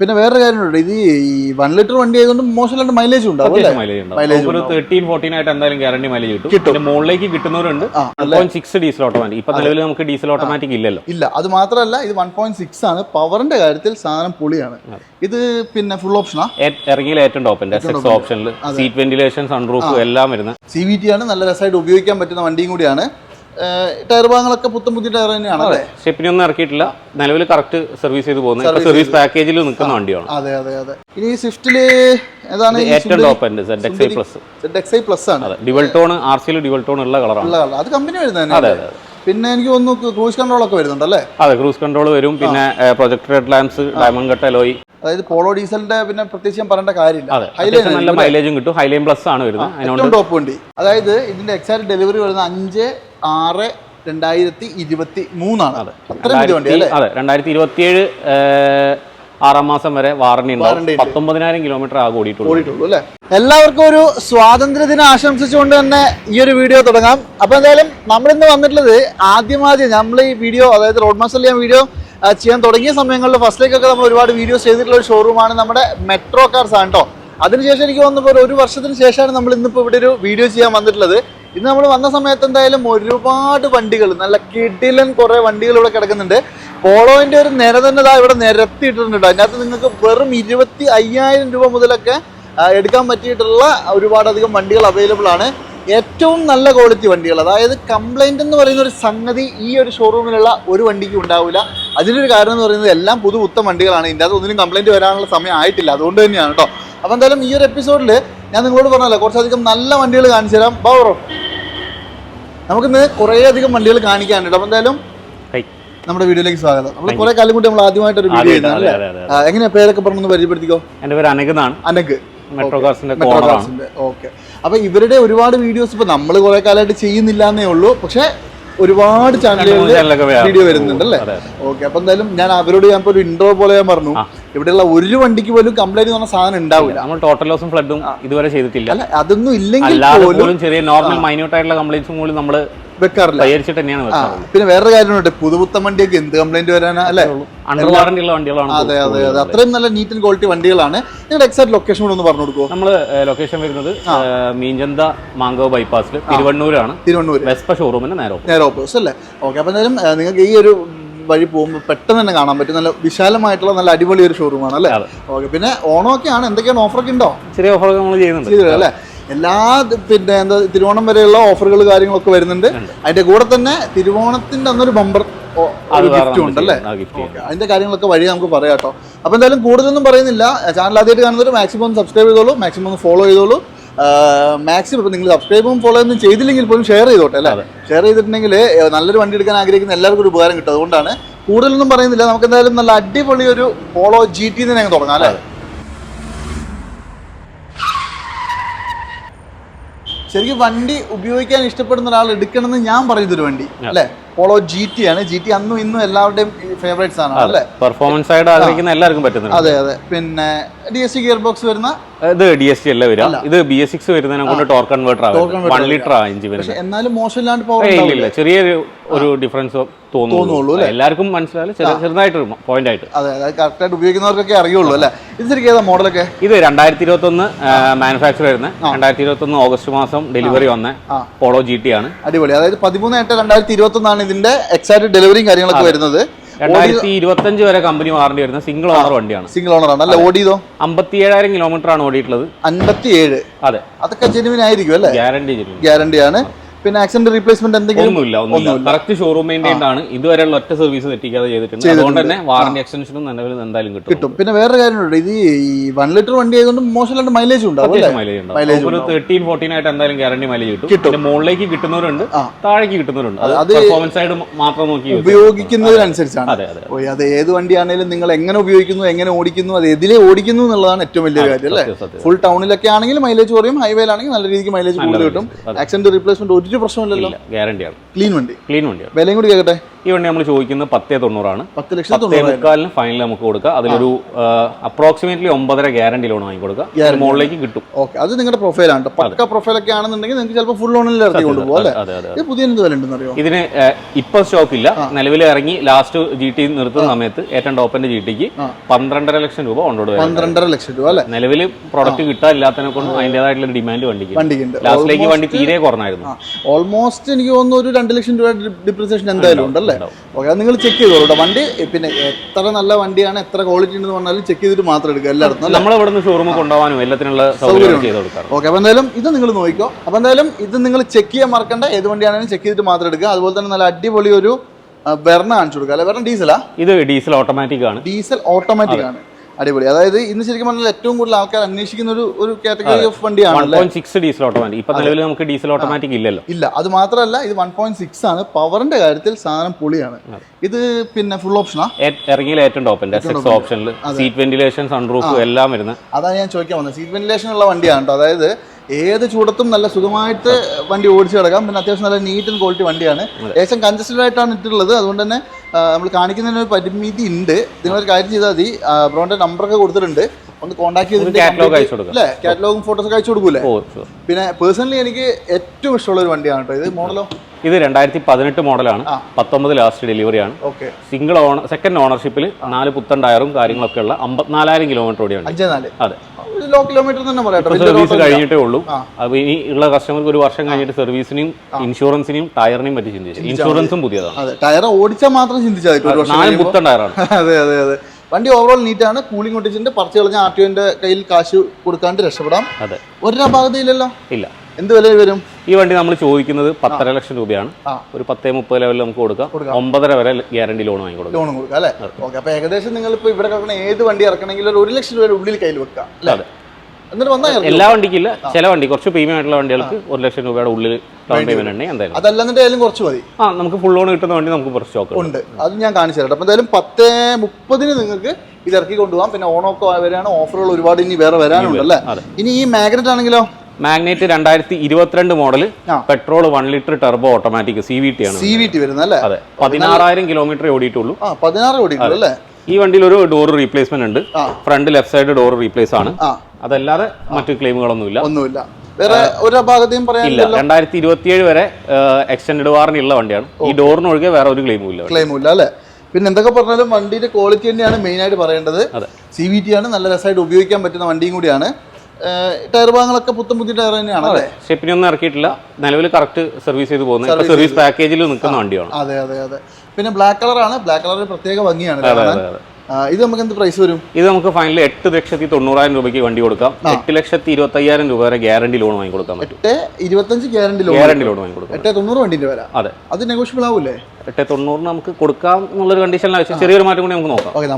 പിന്നെ വേറെ കാര്യമുണ്ട്. ഇത് ഈ വൺ ലിറ്റർ വണ്ടി ആയതുകൊണ്ട് മോശമല്ലാണ്ട് മൈലേജ് ഉണ്ടാവും മൈലേജ് Mileage ഉണ്ടാവും. ഒരു തേർട്ടീൻ ഫോർട്ടീൻ ആയിട്ട് എന്തായാലും ഗ്യാരണ്ടി മൈലേജ് കിട്ടും. പിന്നെ മുകളിലേക്ക് കിട്ടുന്നവരുണ്ട്. സിക്സ് ഡീസൽ ഓട്ടോമാറ്റിക് ഇപ്പൊ നിലവിൽ നമുക്ക് ഡീസൽ ഓട്ടോമാറ്റിക് ഇല്ലല്ലോ. ഇല്ല. അത് മാത്രമല്ല ഇത് വൺ പോയിന്റ് സിക്സ് ആണ്. പവറിന്റെ കാര്യത്തിൽ സാധനം പൊളിയാണ്. ഇത് പിന്നെ ഫുൾ ഓപ്ഷനാ ഇറങ്ങിയ ഏറ്റവും ടോപ്പ് എസ് ഓപ്ഷനിൽ സീറ്റ് വെന്റിലേഷൻ സൺറൂഫ് എല്ലാം വരുന്നത്. സി വി ടി ആണ് നല്ല രസമായിട്ട് ഉപയോഗിക്കാൻ പറ്റുന്ന വണ്ടിയും കൂടിയാണ്. ടയർ ഭാഗങ്ങളൊക്കെ പുത്തൻ പുതിയ ടയർ തന്നെയാണ് അല്ലേ? സ്റ്റെപ്പിനി ഒന്നും ഇറക്കിയിട്ടില്ല. നിലവിൽ കറക്റ്റ് സർവീസ് ചെയ്ത് പോകുന്നത്. സർവീസ് പാക്കേജിൽ നിൽക്കുന്ന വണ്ടിയാണ്. അതെ അതെ അതെ. ഇനി സ്വിഫ്റ്റിൽ ഏതാണ് ഏറ്റവും top end Z X I plus X I plus ആണ്. അതെ ഡിവൽ ടോൺ ആർ സിയിൽ ഡിവൽ ടോൺ ഉള്ള കളറാണ്. അത് കമ്പനി വരുന്നത് അതെ അതെ പിന്നെ എനിക്ക് തോന്നുന്നു ക്രൂസ് കൺട്രോൾ ഒക്കെ വരുന്നുണ്ടല്ലേ? അതെ ക്രൂസ് കൺട്രോൾ വരും. പിന്നെ projector head lamps diamond cut alloy അതായത് പോളോ ഡീസലിന്റെ പിന്നെ പ്രത്യേകിച്ച് ഞാൻ പറയേണ്ട കാര്യമില്ല. ഹൈലൈൻ നല്ല മൈലേജും കിട്ടും. ഹൈലൈൻ പ്ലസ് ആണ് വരുന്നത്. ഏറ്റവും ടോപ്പ് വണ്ടി. അതായത് ഇതിന്റെ എക്സാക്ട് ഡെലിവറി വരുന്നത് അഞ്ച് ആറ് രണ്ടായിരത്തി ഇരുപത്തി മൂന്നാണ്. അത്രയും ഇരുപത്തി അതെ രണ്ടായിരത്തി ഇരുപത്തിയേഴ് ആറാം മാസം വരെ വാറണ്ടി ഉണ്ടാവും. പത്തൊമ്പതിനായിരം കിലോമീറ്റർ ആകെ ഓടിയിട്ടുള്ളൂ. ഓടിയിട്ടുള്ളൂ അല്ലേ? എല്ലാവർക്കും ഒരു സ്വാതന്ത്ര്യ ദിനം ആശംസിച്ചുകൊണ്ട് തന്നെ ഈ ഒരു വീഡിയോ തുടങ്ങാം. അപ്പൊ എന്തായാലും നമ്മളിന്ന് വന്നിട്ടുള്ളത് ആദ്യമാദ്യം നമ്മൾ ഈ വീഡിയോ അതായത് റോഡ് മാസ്റ്ററിൽ ഞാൻ വീഡിയോ ചെയ്യാൻ തുടങ്ങിയ സമയങ്ങളിൽ ഫസ്റ്റിലേക്കൊക്കെ നമ്മൾ ഒരുപാട് വീഡിയോസ് ചെയ്തിട്ടുള്ള ഒരു ഷോറൂമാണ് നമ്മുടെ മെട്രോ കാർസ് ആണ് കേട്ടോ അതിനുശേഷം എനിക്ക് വന്നപ്പോൾ ഒരു വർഷത്തിന് ശേഷമാണ് നമ്മൾ ഇന്നിപ്പോൾ ഇവിടെ ഒരു വീഡിയോ ചെയ്യാൻ വന്നിട്ടുള്ളത്. ഇന്ന് നമ്മൾ വന്ന സമയത്ത് എന്തായാലും ഒരുപാട് വണ്ടികൾ നല്ല കിടിലൻ കുറേ വണ്ടികൾ ഇവിടെ കിടക്കുന്നുണ്ട്. പോളോയിന്റെ ഒരു നിര തന്നെ ഇതാ ഇവിടെ നിരത്തിയിട്ടുണ്ട് കേട്ടോ അതിനകത്ത് നിങ്ങൾക്ക് വെറും ഇരുപത്തി അയ്യായിരം രൂപ മുതലൊക്കെ എടുക്കാൻ പറ്റിയിട്ടുള്ള ഒരുപാടധികം വണ്ടികൾ അവൈലബിൾ ആണ്. ഏറ്റവും നല്ല ക്വാളിറ്റി വണ്ടികൾ. അതായത് കംപ്ലൈന്റ് എന്ന് പറയുന്ന ഒരു സംഗതി ഈ ഒരു ഷോറൂമിലുള്ള ഒരു വണ്ടിക്ക് ഉണ്ടാവില്ല. അതിനൊരു കാരണം എന്ന് പറയുന്നത് എല്ലാം പുതു ഉത്തം വണ്ടികളാണ്. ഇതിന്റെ അത് ഒന്നിനും കംപ്ലൈന്റ് വരാനുള്ള സമയം ആയിട്ടില്ല. അതുകൊണ്ട് തന്നെയാണ് കേട്ടോ അപ്പോൾ എന്തായാലും ഈ ഒരു എപ്പിസോഡിൽ ഞാൻ നിങ്ങളോട് പറഞ്ഞല്ലോ കുറച്ചധികം നല്ല വണ്ടികൾ കാണിച്ചു തരാം. ബാവറോ നമുക്കിന്ന് കുറേയധികം വണ്ടികൾ കാണിക്കാനുണ്ട്. അപ്പോൾ എന്തായാലും. നമ്മുടെ വീഡിയോയിലേക്ക് സ്വാഗതം. നമ്മൾ കുറേ കാലം കൂടി നമ്മൾ ആദ്യമായിട്ട് ഒരു വീഡിയോ അതെ, ചെയ്യുന്നത് അതെ, അല്ലേ? അതെ, അതെ. ആ, എങ്ങനെയാ? പേരൊക്കെ പറഞ്ഞൊന്ന് പരിചയപ്പെടുത്തിക്കോ. എന്റെ പേര് അനകെന്നാണ് അനക്ക് മെട്രോ കാർസിന്റെ മെട്രോ കോണറാണ് കാർസിന്റെ ഓക്കെ. അപ്പൊ ഇവരുടെ ഒരുപാട് വീഡിയോസ് ഇപ്പൊ നമ്മൾ കുറെ കാലമായിട്ട് ചെയ്യുന്നില്ല എന്നേ ഉള്ളൂ. പക്ഷെ ഒരുപാട് ചാനലുകളിൽ വീഡിയോ വരുന്നുണ്ട് അല്ലേ? ഓക്കെ. അപ്പൊ എന്തായാലും ഞാൻ അവരോട് ഞാൻ ഒരു ഇൻട്രോ പോലെ ഞാൻ പറഞ്ഞു. ഇവിടെയുള്ള ഒരു വണ്ടിക്ക് പോലും കംപ്ലൈന്റ് പറഞ്ഞ സാധനം ഉണ്ടാവില്ല. നമ്മൾ ടോട്ടൽ ലോസും ഫ്ലഡും ഇതുവരെ ചെയ്തിട്ടില്ല. അതൊന്നും ഇല്ലെങ്കിൽ പോലും ചെറിയ നോർമൽ മൈന്യൂട്ട് ആയിട്ടുള്ള കംപ്ലൈൻസും പോലും നമ്മൾ വെക്കാറില്ല. പരിഹരിച്ചിട്ട് തന്നെയാണ് വെക്കാറുള്ളത്. പിന്നെ വേറൊരു കാര്യമുണ്ട്. പുതുപുത്തൻ വണ്ടിയൊക്കെ എന്ത് കംപ്ലൈന്റ് വരാനാ? അല്ലെ? അണ്ടർ ഉള്ള. വണ്ടികളാണ് അതെ അതെ അതെ. അത്രയും നല്ല നീറ്റ് ആൻഡ് ക്വാളിറ്റി വണ്ടികളാണ്. നിങ്ങളുടെ എക്സാക്ട് ലൊക്കേഷൻ കൂടെ ഒന്ന് പറഞ്ഞു കൊടുക്കുമോ നമ്മൾ ലൊക്കേഷൻ വരുന്നത് മീഞ്ചന്ത മാങ്കോ ബൈപ്പാസിൽ തിരുവണ്ണൂരാണ്. തിരുവണ്ണൂർ വെസ്പ ഷോറൂമിന് നേരെ അല്ലേ? ഓക്കെ അപ്പം എന്തായാലും നിങ്ങൾക്ക് ഈ ഒരു വഴി പോകുമ്പോൾ പെട്ടെന്ന് തന്നെ കാണാൻ പറ്റും. നല്ല വിശാലമായിട്ടുള്ള നല്ല അടിപൊളി ഒരു ഷോറൂമാണ് അല്ലേ. ഓക്കെ പിന്നെ ഓണമൊക്കെയാണ്. എന്തൊക്കെയാണ് ഓഫറൊക്കെ ഉണ്ടോ? ചെറിയ ഓഫറൊക്കെ നമ്മൾ ചെയ്യുന്നുണ്ട്. അല്ലേ? എല്ലാ പിന്നെ എന്താ തിരുവോണം വരെയുള്ള ഓഫറുകൾ കാര്യങ്ങളൊക്കെ വരുന്നുണ്ട്. അതിന്റെ കൂടെ തന്നെ തിരുവോണത്തിന്റെ അന്നൊരു ബമ്പർ ഗിഫ്റ്റും അതിന്റെ കാര്യങ്ങളൊക്കെ വഴി നമുക്ക് പറയാം കേട്ടോ. അപ്പൊ എന്തായാലും കൂടുതലൊന്നും പറയുന്നില്ല. ചാനൽ ആദ്യമായിട്ട് കാണുന്നവർ മാക്സിമം ഒന്ന് സബ്സ്ക്രൈബ് ചെയ്തോളൂ. മാക്സിമം ഒന്ന് ഫോളോ ചെയ്തോളൂ. മാക്സിമം ഇപ്പൊ നിങ്ങൾ സബ്സ്ക്രൈബും ഫോളോ ഒന്നും ചെയ്തില്ലെങ്കിൽ പോലും ഷെയർ ചെയ്തോട്ടെ അല്ലേ? ഷെയർ ചെയ്തിട്ടുണ്ടെങ്കിൽ നല്ലൊരു വണ്ടി എടുക്കാൻ ആഗ്രഹിക്കുന്ന എല്ലാവർക്കും ഒരു ഉപകാരം കിട്ടും. അതുകൊണ്ടാണ് കൂടുതലൊന്നും പറയുന്നില്ല. നമുക്ക് എന്തായാലും നല്ല അടിപൊളി ഒരു പോളോ ജി ടി തന്നെ തുടങ്ങാം അല്ലേ? ശരിക്കും വണ്ടി ഉപയോഗിക്കാൻ ഇഷ്ടപ്പെടുന്ന ഒരാൾ എടുക്കണമെന്ന് ഞാൻ പറഞ്ഞതൊരു വണ്ടി അല്ലേ? പോളോ ജി ടി ആണ്. ജി ടി അന്നും ഇന്നും എല്ലാവരുടെയും ഫേവറേറ്റ്സ് ആണ് അല്ലേ? പെർഫോമൻസ് ആയിട്ട് ആഗ്രഹിക്കുന്ന എല്ലാവർക്കും പറ്റുന്നുണ്ട് അതെ അതെ. പിന്നെ D S C gear box വരുന്ന? ഇത് ഡി എസ് ടി അല്ല വരിക? ഇത് ബി എസ് സിക്സ് വരുന്നതിനെ കൊണ്ട് ടോർക്ക് കൺവേർട്ടർ ആകും വൺ ലിറ്റർ ആ എഞ്ചിൻ വരുന്നത്. എന്നാലും മോശമില്ലാണ്ട് പവർ ഇല്ല ചെറിയൊരു ഒരു ഡിഫറൻസ് തോന്നുള്ളൂ. എല്ലാവർക്കും മനസ്സിലായാലും ചെറിയ ചെറുതായിട്ട് പോയിന്റ് ആയിട്ട്. അതെ കറക്റ്റ് ആയിട്ട് ഉപയോഗിക്കുന്നവർക്കൊക്കെ അറിയുള്ളൂ അല്ലേ? ഇത് ശരിക്കും ഏതാ മോഡലൊക്കെ? ഇത് രണ്ടായിരത്തി ഇരുപത്തി ഒന്ന് മാനുഫാക്ചർ വരുന്നത്. രണ്ടായിരത്തി ഇരുപത്തി ഒന്ന് ഓഗസ്റ്റ് മാസം ഡെലിവറി വന്ന പോളോ ജി ടി ആണ്. അടിപൊളി. അതായത് പതിമൂന്ന് എട്ട് രണ്ടായിരത്തി ഇരുപത്തി ഒന്നാണ് ഇതിന്റെ എക്സാക്ട് ഡെലിവറിയും കാര്യങ്ങളൊക്കെ വരുന്നത്. രണ്ടായിരത്തി ഇരുപത്തി അഞ്ച് വരെ കമ്പനി വാറണ്ടി വരുന്ന സിംഗിൾ ഓണർ വണ്ടിയാണ്. സിംഗിൾ ഓണർ ആണ്. അല്ല ഓടിയതോ? അമ്പത്തി ഏഴായിരം കിലോമീറ്റർ ആണ് ഓടിയിട്ടുള്ളത്. അൻപത്തി ഏഴ് അതെ. അതൊക്കെ ജെനുവിൻ ആയിരിക്കും അല്ലേ? ഗ്യാരണ്ടി ഗ്യാരണ്ടി ആണ്. പിന്നെ ആക്സിഡന്റ് റീപ്ലേസ്മെന്റ് എന്തെങ്കിലും? ഒന്നുമില്ല ഒന്നുമില്ല. കറക്റ്റ് ഷോറൂം ആണ് ഇതുവരെയുള്ള ഒറ്റ സർവീസ് തെറ്റിക്കാതെ ചെയ്തിട്ടുണ്ട്. അതുകൊണ്ട് തന്നെ വാറന്റി എക്സ്റ്റൻഷനും നിലവിൽ എന്തായാലും കിട്ടും. കിട്ടും. പിന്നെ വേറെ കാര്യമുണ്ട്. ഇത് ഈ വൺ ലിറ്റർ വണ്ടി ആയതുകൊണ്ട് മോശമല്ലാണ്ട് മൈലേജ് ഉണ്ടാവും മൈലേജ് ഒരു തേർട്ടീൻ ഫോർട്ടീൻ ആയിട്ട് എന്തായാലും ഗ്യാരണ്ടി മൈലേജ് കിട്ടും. പിന്നെ മുകളിലേക്ക് കിട്ടുന്നവരുണ്ട് താഴേക്ക് കിട്ടുന്നവരുണ്ട്. അത് പെർഫോമൻസ് ആയിട്ട് മാത്രം നോക്കി ഉപയോഗിക്കുന്നതിനനുസരിച്ചാണ്. അതെ അതെ ഓ, അത് ഏത് വണ്ടിയാണെങ്കിലും നിങ്ങൾ എങ്ങനെ ഉപയോഗിക്കുന്നു എങ്ങനെ ഓടിക്കുന്നു അത് എതിലെ ഓടിക്കുന്നു എന്നുള്ളതാണ് ഏറ്റവും വലിയ കാര്യം അല്ലേ. ഫുൾ ടൗണിലൊക്കെ ആണെങ്കിൽ മൈലേജ് കുറയും ഹൈവേയിലാണെങ്കിൽ നല്ല രീതിക്ക് മൈലേജ് കൂടുതൽ കിട്ടും. ആക്സിഡന്റ് റീപ്ലേസ്മെന്റ് ഒരു ഒരു പ്രശ്നമില്ലല്ലോ? ഗ്യാരണ്ടിയാണ്. ക്ലീൻ വണ്ടി? ക്ലീൻ വണ്ടിയാണ്. വിലയും കൂടി കേൾക്കട്ടെ ഈ വണ്ടി നമ്മൾ ചോദിക്കുന്നത് പത്തേ തൊണ്ണൂറാണ്. പത്ത് ലക്ഷത്തി മുക്കാലിന് ഫൈനൽ നമുക്ക് കൊടുക്കുക അതിലൊരു അപ്രോക്സിമേറ്റ്ലി ഒമ്പതര ഗ്യാരണ്ടി ലോൺ വാങ്ങി കൊടുക്കുക മുകളിലേക്ക് കിട്ടും. ഓക്കെ അത് നിങ്ങളുടെ പ്രൊഫൈലാണ് പക്ക പ്രൊഫൈലൊക്കെ ആണെന്നുണ്ടെങ്കിൽ നിങ്ങൾക്ക് ചിലപ്പോൾ ഫുൾ ലോണിൽ ഇറക്കി കൊണ്ടുപോകും പുതിയ എന്ത് വില ഉണ്ടെന്ന് അറിയോ? ഇതിന് ഇപ്പോൾ ഇപ്പൊ സ്റ്റോക്ക് ഇല്ല. നിലവിൽ ഇറങ്ങി ലാസ്റ്റ് ജി ടി നിർത്തുന്ന സമയത്ത് ഏറ്റവും ടോപ്പിന്റെ ജി ടിക്ക് പന്ത്രണ്ടര ലക്ഷം രൂപ കൊണ്ടോട് പന്ത്രണ്ടര ലക്ഷം രൂപ അല്ലേ? നിലവിൽ പ്രൊഡക്റ്റ് കിട്ടാനില്ലാത്തതിനെ കൊണ്ട് അതിന്റെതായിട്ടുള്ള ഡിമാൻഡ് വണ്ടിക്ക് വണ്ടിക്ക് ലാസ്റ്റിലേക്ക് വണ്ടി തീരെ കുറഞ്ഞായിരുന്നു. ഓൾമോസ്റ്റ് എനിക്ക് തോന്നുന്നു ഒരു രണ്ട് ലക്ഷം രൂപ ഡിപ്രിസിയേഷൻ എന്തായാലും ഉണ്ടല്ലേ? ഓക്കെ അത് നിങ്ങൾ ചെക്ക് ചെയ്തോളൂ ഇവിടെ വണ്ടി പിന്നെ എത്ര നല്ല വണ്ടിയാണ് എത്ര ക്വാളിറ്റി ഉണ്ടെന്ന് പറഞ്ഞാലും ചെക്ക് ചെയ്തിട്ട് മാത്രം എടുക്കുക എല്ലായിടത്തും നമ്മൾ ഇവിടെ നിന്ന് ഷോറൂമിൽ കൊണ്ടുപോകാനും എല്ലാത്തിനുള്ള സൗകര്യം ചെയ്ത് കൊടുക്കാം ഓക്കെ അപ്പോൾ എന്തായാലും ഇത് നിങ്ങൾ നോക്കിക്കോ. അപ്പോൾ എന്തായാലും ഇത് നിങ്ങൾ ചെക്ക് ചെയ്യാൻ മറക്കണ്ട. ഏത് വണ്ടിയാണെങ്കിലും ചെക്ക് ചെയ്തിട്ട് മാത്രം എടുക്കുക. അതുപോലെ തന്നെ നല്ല അടിപൊളി ഒരു വെർണ കാണിച്ചു കൊടുക്കുക. അല്ലെ? വെർണ ഡീസലാ ഇത് ഡീസൽ ഓട്ടോമാറ്റിക് ആണ്. ഡീസൽ ഓട്ടോമാറ്റിക് ആണ്. അടിപൊളി. അതായത് ഇന്ന് ശരിക്കും പറഞ്ഞാൽ ഏറ്റവും കൂടുതൽ ആൾക്കാർ അന്വേഷിക്കുന്ന ഒരു ഒരു കാറ്റഗറി ഓഫ് വണ്ടിയാണ് സിക്സ് ഡീസൽ ഓട്ടോമാറ്റിക് ഇപ്പൊ നിലവിൽ നമുക്ക് ഡീസൽ ഓട്ടോമാറ്റിക് ഇല്ലല്ലോ. ഇല്ല. അത് മാത്രമല്ല ഇത് വൺ പോയിന്റ് സിക്സ് ആണ്. പവറിന്റെ കാര്യത്തിൽ സാധനം പൊളിയാണ്. ഇത് പിന്നെ ഫുൾ ഓപ്ഷനാ ഇറങ്ങിയ ഏറ്റവും ടോപ്പ് ഓപ്ഷനിൽ സീറ്റ് വെന്റിലേഷൻ സൺറൂഫ് എല്ലാം വരുന്നത്. അതാണ് ഞാൻ ചോദിക്കാൻ വന്നത്. സീറ്റ് വെന്റിലേഷൻ ഉള്ള വണ്ടിയാണ് കേട്ടോ അതായത് ഏത് ചൂടത്തും നല്ല സുഖമായിട്ട് വണ്ടി ഓടിച്ചു കിടക്കാം. പിന്നെ അത്യാവശ്യം നല്ല നീറ്റ് ആൻഡ് ക്വാളിറ്റി വണ്ടിയാണ്. ഏകദേശം കൺജസ്റ്റഡ് ആയിട്ടാണ് ഇട്ടിട്ടുള്ളത്. അതുകൊണ്ട് തന്നെ നമ്മൾ കാണിക്കുന്നതിന് ഒരു പരിമിതി ഉണ്ട് നിങ്ങളൊരു കാര്യം ചെയ്താൽ മതി. ബ്രോന്റെ നമ്പറൊക്കെ കൊടുത്തിട്ടുണ്ട്. ഒന്ന് കോൺടാക്ട് ചെയ്തിട്ട് കാറ്റലോഗ് അയച്ചു കൊടുക്കും. അല്ലേ? കാറ്റലോഗും ഫോട്ടോസ് അയച്ചു കൊടുക്കൂലേ. പിന്നെ പേഴ്സണലി എനിക്ക് ഏറ്റവും ഇഷ്ടമുള്ള ഒരു വണ്ടിയാണ് കേട്ടോ ഇത് മോഡലോ ഇത് രണ്ടായിരത്തി പതിനെട്ട് മോഡലാണ് പത്തൊമ്പത് ലാസ്റ്റ് ഡെലിവറി ആണ്. ഓക്കെ. സിംഗിൾ ഓണർ സെക്കൻഡ് ഓണർഷിപ്പിൽ നാല് പുത്തൻ ടയറും കാര്യങ്ങളൊക്കെ ഉള്ള അമ്പത്തിനാലായിരം കിലോമീറ്റർ ഓടിയാണ് അതെ. ലോ കിലോമീറ്റർ തന്നെ പറയാം സർവീസ്. കഴിഞ്ഞിട്ടേ ഉള്ളൂ. അപ്പൊ ഇനി ഉള്ള കസ്റ്റമർക്ക് ഒരു വർഷം കഴിഞ്ഞിട്ട് സർവീസിനും ഇൻഷുറൻസിനും ടയറിനെയും പറ്റി ചിന്തിച്ചു. ഇൻഷുറൻസും പുതിയതാണ്. ടയർ ഓടിച്ചാൽ മാത്രം ചിന്തിച്ചാൽ നാല് പുത്തൻ ടയറാണ് അതെ അതെ അതെ. വണ്ടി ഓവറോൾ നീറ്റാണ് കൂളിംഗ് ഒട്ടിച്ചിട്ട് പറിച്ചു കളഞ്ഞ ആർ കയ്യിൽ കാശ് കൊടുക്കാണ്ട് രക്ഷപ്പെടാം. അതെ. ഒരു ഭാഗതയില്ലല്ലോ ഇല്ല. എന്ത് വില വരും? ഈ വണ്ടി നമ്മൾ ചോദിക്കുന്നത് പത്തര ലക്ഷം രൂപയാണ്. ഒരു പത്തേ മുപ്പത് ലെവലിൽ നമുക്ക് കൊടുക്കാം. ഒമ്പതര വരെ ഗ്യാരണ്ടി ലോൺ വാങ്ങി കൊടുക്കാം. ലോൺ കൊടുക്കാം അല്ലേ? ഓക്കെ അപ്പൊ ഏകദേശം നിങ്ങൾ ഇപ്പൊ ഇവിടെ കിടക്കുന്ന ഏത് വണ്ടി ഇറക്കണമെങ്കിലും ഒരു ഒരു ലക്ഷം രൂപയുടെ ഉള്ളിൽ കയ്യിൽ വെക്കാം അല്ലേ? എല്ലാ വണ്ടിക്കില്ല ചില വണ്ടി കുറച്ച് പ്രീമിയം ആയിട്ടുള്ള വണ്ടികൾക്ക് ഒരു ലക്ഷം രൂപയുടെ ഉള്ളിൽ ഡൗൺ പേയ്മെന്റ് ഉണ്ടെങ്കിൽ എന്തായാലും. കുറച്ച് മതി. ആ നമുക്ക് ഫുൾ ലോൺ കിട്ടുന്ന വണ്ടി നമുക്ക് കുറച്ച് സ്റ്റോക്ക് ഉണ്ട്. അത് ഞാൻ കാണിച്ചു തരാം അപ്പം എന്തായാലും പത്തേ മുപ്പതിന് നിങ്ങൾക്ക് ഇത് ഇറക്കി കൊണ്ടുപോകാം. പിന്നെ ഓണമൊക്കെ വരാണ് ഓഫറുകൾ ഒരുപാട് ഇനി വേറെ വരാനുണ്ട് അല്ലേ? ഇനി ഈ മാഗ്നറ്റ് ആണെങ്കിലോ? മാഗ്നേറ്റ് രണ്ടായിരത്തി ഇരുപത്തിരണ്ട് model petrol one litre turbo automatic C V T ആണ് സി വി ടി വരുന്നത് അല്ലേ? അതെ. പതിനാറായിരം കിലോമീറ്റർ ഓടിയിട്ടുള്ളൂ. പതിനാറ് ഓടിയിട്ടുള്ളൂ അല്ലേ? ഈ വണ്ടിയിൽ ഒരു ഡോർ റീപ്ലേസ്മെന്റ് ഉണ്ട്. Front left side door replace ആണ്. അതല്ലാതെ മറ്റു ക്ലെയിമുകളൊന്നുമില്ല ഒന്നുമില്ല. വേറെ ഒരു ഭാഗത്തെയും പറയാനില്ല രണ്ടായിരത്തി ഇരുപത്തിയേഴ് വരെ എക്സ്റ്റൻഡ് വാറന്റി ഉള്ള വണ്ടിയാണ്. ഈ ഡോറിന് ഒഴികെ വേറെ ഒരു ക്ലെയിമും ഇല്ല. ക്ലെയിമും ഇല്ല അല്ലേ? പിന്നെ എന്തൊക്കെ പറഞ്ഞാലും വണ്ടിയുടെ ക്വാളിറ്റി തന്നെയാണ് മെയിൻ ആയിട്ട് പറയേണ്ടത്. അതെ. സി വി ടി ആണ് നല്ല രസമായിട്ട് ഉപയോഗിക്കാൻ പറ്റുന്ന വണ്ടിയും കൂടിയാണ്. ടയർ ഭാഗങ്ങളൊക്കെ പുത്തൻ പുതിയ ടയർ തന്നെയാണ് അല്ലേ? ഷെപ്പിനൊന്നും ഇറക്കിയിട്ടില്ല. നിലവിൽ കറക്റ്റ് സർവീസ് ചെയ്ത് പോകുന്നത്. സർവീസ് പാക്കേജിൽ നിൽക്കുന്ന വണ്ടിയാണ്. അതെ അതെ അതെ. പിന്നെ ബ്ലാക്ക് കളറാണ് ബ്ലാക്ക് കളർ പ്രത്യേക ഭംഗിയാണ്. ഇത് നമുക്ക് എന്ത് പ്രൈസ് വരും? ഇത് നമുക്ക് ഫൈനൽ എട്ട് ലക്ഷത്തി തൊണ്ണൂറായിരം രൂപയ്ക്ക് വണ്ടി കൊടുക്കാം. എട്ട് ലക്ഷത്തി ഇരുപത്തി അയ്യായിരം രൂപ വരെ ഗ്യാരണ്ടി ലോൺ വാങ്ങി കൊടുക്കാം എട്ട് ഇരുപത്തഞ്ച് ഗ്യാരണ്ടി ലോൺ ഗ്യാരണ്ടി ലോൺ വാങ്ങി കൊടുക്കാം എട്ട് തൊണ്ണൂറ് വണ്ടിന്റെ വില. അതെ. അത് നെഗോഷ്യബിൾ ആവൂലേ? എട്ട് തൊണ്ണൂറിന് നമുക്ക് കൊടുക്കാം എന്നുള്ളൊരു കണ്ടീഷനിലാണ് ചെറിയൊരു മാറ്റം കൂടി നമുക്ക് നോക്കാം. ഓക്കെ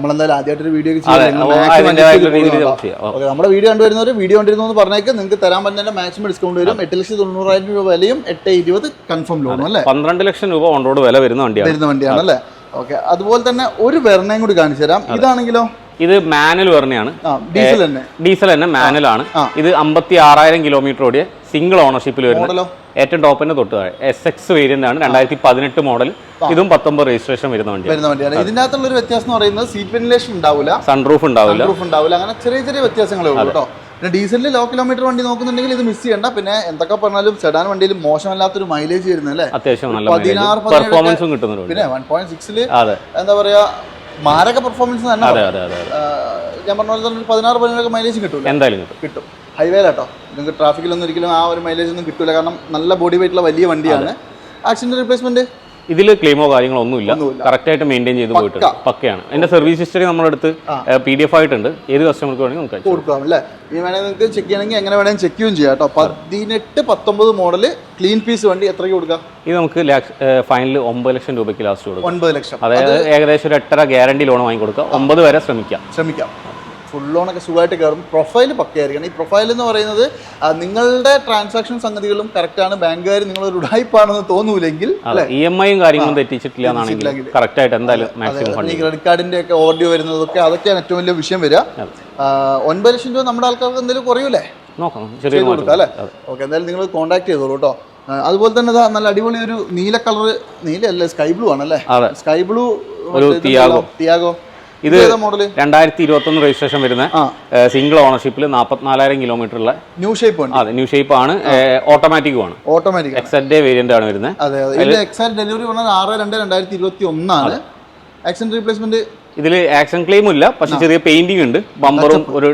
വീഡിയോ അപ്പോൾ അതിന്റെതായിട്ടുള്ള രീതിയിൽ നമുക്ക് ചെയ്യാം. ഓക്കെ നമ്മുടെ വീഡിയോ കണ്ടുവരുന്നവർ വീഡിയോ കണ്ടിരുന്നു എന്ന് പറഞ്ഞേക്ക് നിങ്ങൾക്ക് തരാൻ പറ്റുന്ന മാക്സിമം ഡിസ്കൗണ്ട് വരും. എട്ട് ലക്ഷത്തി തൊണ്ണൂറായിരം രൂപ വിലയും എട്ട് ഇരുപത് കൺഫേം ലോൺ അല്ലേ? പന്ത്രണ്ട് ലക്ഷം രൂപ ഓൺ റോഡ് വില വരുന്ന വണ്ടിയാണ്. വരുന്ന വണ്ടിയാണ് അല്ലേ? ഓക്കെ അതുപോലെ തന്നെ ഒരു വെർണയും കൂടി കാണിച്ചു തരാം ഇതാണെങ്കിലോ? ഇത് മാനുവൽ പറഞ്ഞാണ് ഡീസൽ തന്നെ. ഡീസൽ തന്നെ മാനുവൽ ആണ് ഇത് അമ്പത്തി ആറായിരം കിലോമീറ്റർ ഓടിയ സിംഗിൾ ഓണർഷിപ്പിൽ വരുന്ന ഏറ്റവും ടോപ്പിന്റെ തൊട്ട് താഴെ. എസ് എക്സ് വേരിയന്റ് ആണ് രണ്ടായിരത്തി പതിനെട്ട് മോഡൽ ഇതും പത്തൊമ്പത് രജിസ്ട്രേഷൻ വരുന്ന വണ്ടി വരുന്ന വണ്ടിയാണ്. ഇതിന്റെ അകത്തുള്ള ഒരു വ്യത്യാസം എന്ന് പറയുന്നത് സീറ്റ് വെന്റിലേഷൻ ഉണ്ടാവില്ല സൺറൂഫ് ഉണ്ടാവില്ല. സൺറൂഫ് ഉണ്ടാവില്ല. അങ്ങനെ ചെറിയ ചെറിയ വ്യത്യാസങ്ങളേ ഉള്ളൂ കേട്ടോ പിന്നെ ഡീസലിൽ ലോ കിലോമീറ്റർ വണ്ടി നോക്കുന്നുണ്ടെങ്കിൽ ഇത് മിസ് ചെയ്യണ്ട. പിന്നെ എന്തൊക്കെ പറഞ്ഞാലും സെഡാൻ വണ്ടിയിൽ മോശമല്ലാത്തൊരു മൈലേജ് വരുന്നത് അല്ലേ അത്യാവശ്യം നല്ല പതിനാറ്, പെർഫോമൻസും കിട്ടുന്നുണ്ട് പിന്നെ വൺ പോയിന്റ് സിക്സിൽ എന്താ പറയാ മാരക പെർഫോമൻസ് തന്നെ അതെ അതെ അതെ ഞാൻ പറഞ്ഞ പോലെ തന്നെ പതിനാറ് പതിനേഴൊക്കെ മൈലേജ് കിട്ടും എന്തായാലും കിട്ടും. കിട്ടും. ഹൈവേയിലാട്ടോ നിങ്ങൾക്ക് ട്രാഫിക്കിലൊന്നും ഒരിക്കലും ആ ഒരു മൈലേജ് ഒന്നും കിട്ടില്ല കാരണം നല്ല ബോഡി വെയിറ്റുള്ള വലിയ വണ്ടിയാണ്. ആക്സിഡന്റ് റീപ്ലേസ്മെന്റ് ഇതിൽ ക്ലെയിമോ കാര്യങ്ങളോ ഒന്നുമില്ല. കറക്റ്റായിട്ട് കറക്റ്റ് ആയിട്ട് മെയിന്റെയിൻ ചെയ്ത് പോയിട്ടുണ്ട്. പക്കയാണ്. എന്റെ സർവീസ് ഹിസ്റ്ററി നമ്മളെടുത്ത് പി ഡി എഫ് ആയിട്ടുണ്ട്. ഏത് കസ്റ്റമർക്ക് വേണമെങ്കിൽ നമുക്ക് കൊടുക്കാം. അല്ലേ? ഈ വേണമെങ്കിൽ നിങ്ങൾക്ക് ചെക്ക് ചെയ്യണമെങ്കിൽ എങ്ങനെ വേണമെങ്കിലും ചെക്ക് ചെയ്യും ചെയ്യാം കേട്ടോ. പതിനെട്ട് പത്തൊമ്പത് മോഡൽ ക്ലീൻ പീസ് വണ്ടി എത്രയ്ക്ക് കൊടുക്കാം? ഇത് നമുക്ക് ഫൈനൽ ഒമ്പത് ലക്ഷം രൂപയ്ക്ക് ലാസ്റ്റ് കൊടുക്കാം. ഒമ്പത് ലക്ഷം. അതായത് ഏകദേശം ഒരു എട്ടര ഗ്യാരണ്ടി ലോൺ വാങ്ങി കൊടുക്കാം ഒമ്പത് വരെ ശ്രമിക്കാം. ശ്രമിക്കാം. ഫുൾ ലോണൊക്കെ സുഖമായിട്ട് കയറും. പ്രൊഫൈൽ പക്കയായിരിക്കണം. ഈ പ്രൊഫൈൽ എന്ന് പറയുന്നത് നിങ്ങളുടെ ട്രാൻസാക്ഷൻ സംഗതികളും കറക്റ്റാണ് ബാങ്കുകാർ നിങ്ങളൊരു ഉടായ്പാണെന്ന് തോന്നൂലെങ്കിൽ ഇ എം ഐയും കാര്യങ്ങളും തെറ്റിച്ചിട്ടില്ല കറക്റ്റായിട്ട് എന്തായാലും മാക്സിമം ക്രെഡിറ്റ് കാർഡിന്റെ ഒക്കെ ഓഡിയോ വരുന്നതൊക്കെ അതൊക്കെയാണ് ഏറ്റവും വലിയ വിഷയം വരിക. ഒൻപത് ലക്ഷം രൂപ നമ്മുടെ ആൾക്കാർക്ക് എന്തെങ്കിലും കുറയൂലേ? നോക്കാം ചെറിയ കൊടുക്കാം അല്ലേ? ഓക്കെ എന്തായാലും നിങ്ങൾ കോൺടാക്ട് ചെയ്തോളൂ കേട്ടോ. അതുപോലെ തന്നെ നല്ല അടിപൊളി ഒരു നീല കളർ നീല നീലയല്ലേ? സ്കൈ ബ്ലൂ ആണല്ലേ? Sky blue Tiago Tiago. ഇത് മോഡൽ രണ്ടായിരത്തി ഇരുപത്തൊന്ന് രജിസ്ട്രേഷൻ വരുന്ന സിംഗിൾ ഓണർഷിപ്പിൽ നാൽപ്പത്തിനാലായിരം കിലോമീറ്ററുള്ള ന്യൂ ഷേപ്പ് ആണ് അതെ ന്യൂ ഷേപ്പ് ആണ്. ഓട്ടോമാറ്റിക്കും ആണ്. ഓട്ടോമാറ്റിക് എക്സെഡ് വേരിയന്റ് ആണ് വരുന്നത്. ഡെലിവറി പറഞ്ഞാൽ ആറ് രണ്ട് രണ്ടായിരത്തി ഇരുപത്തി ഒന്നാണ് ആക്സിഡന്റ് റീപ്ലേസ്മെന്റ് ഇതിൽ ആക്ഷൻ ക്ലെയിം ഇല്ല പക്ഷെ ചെറിയ പെയിന്റിംഗ് ഉണ്ട്. ബമ്പറും ഒരു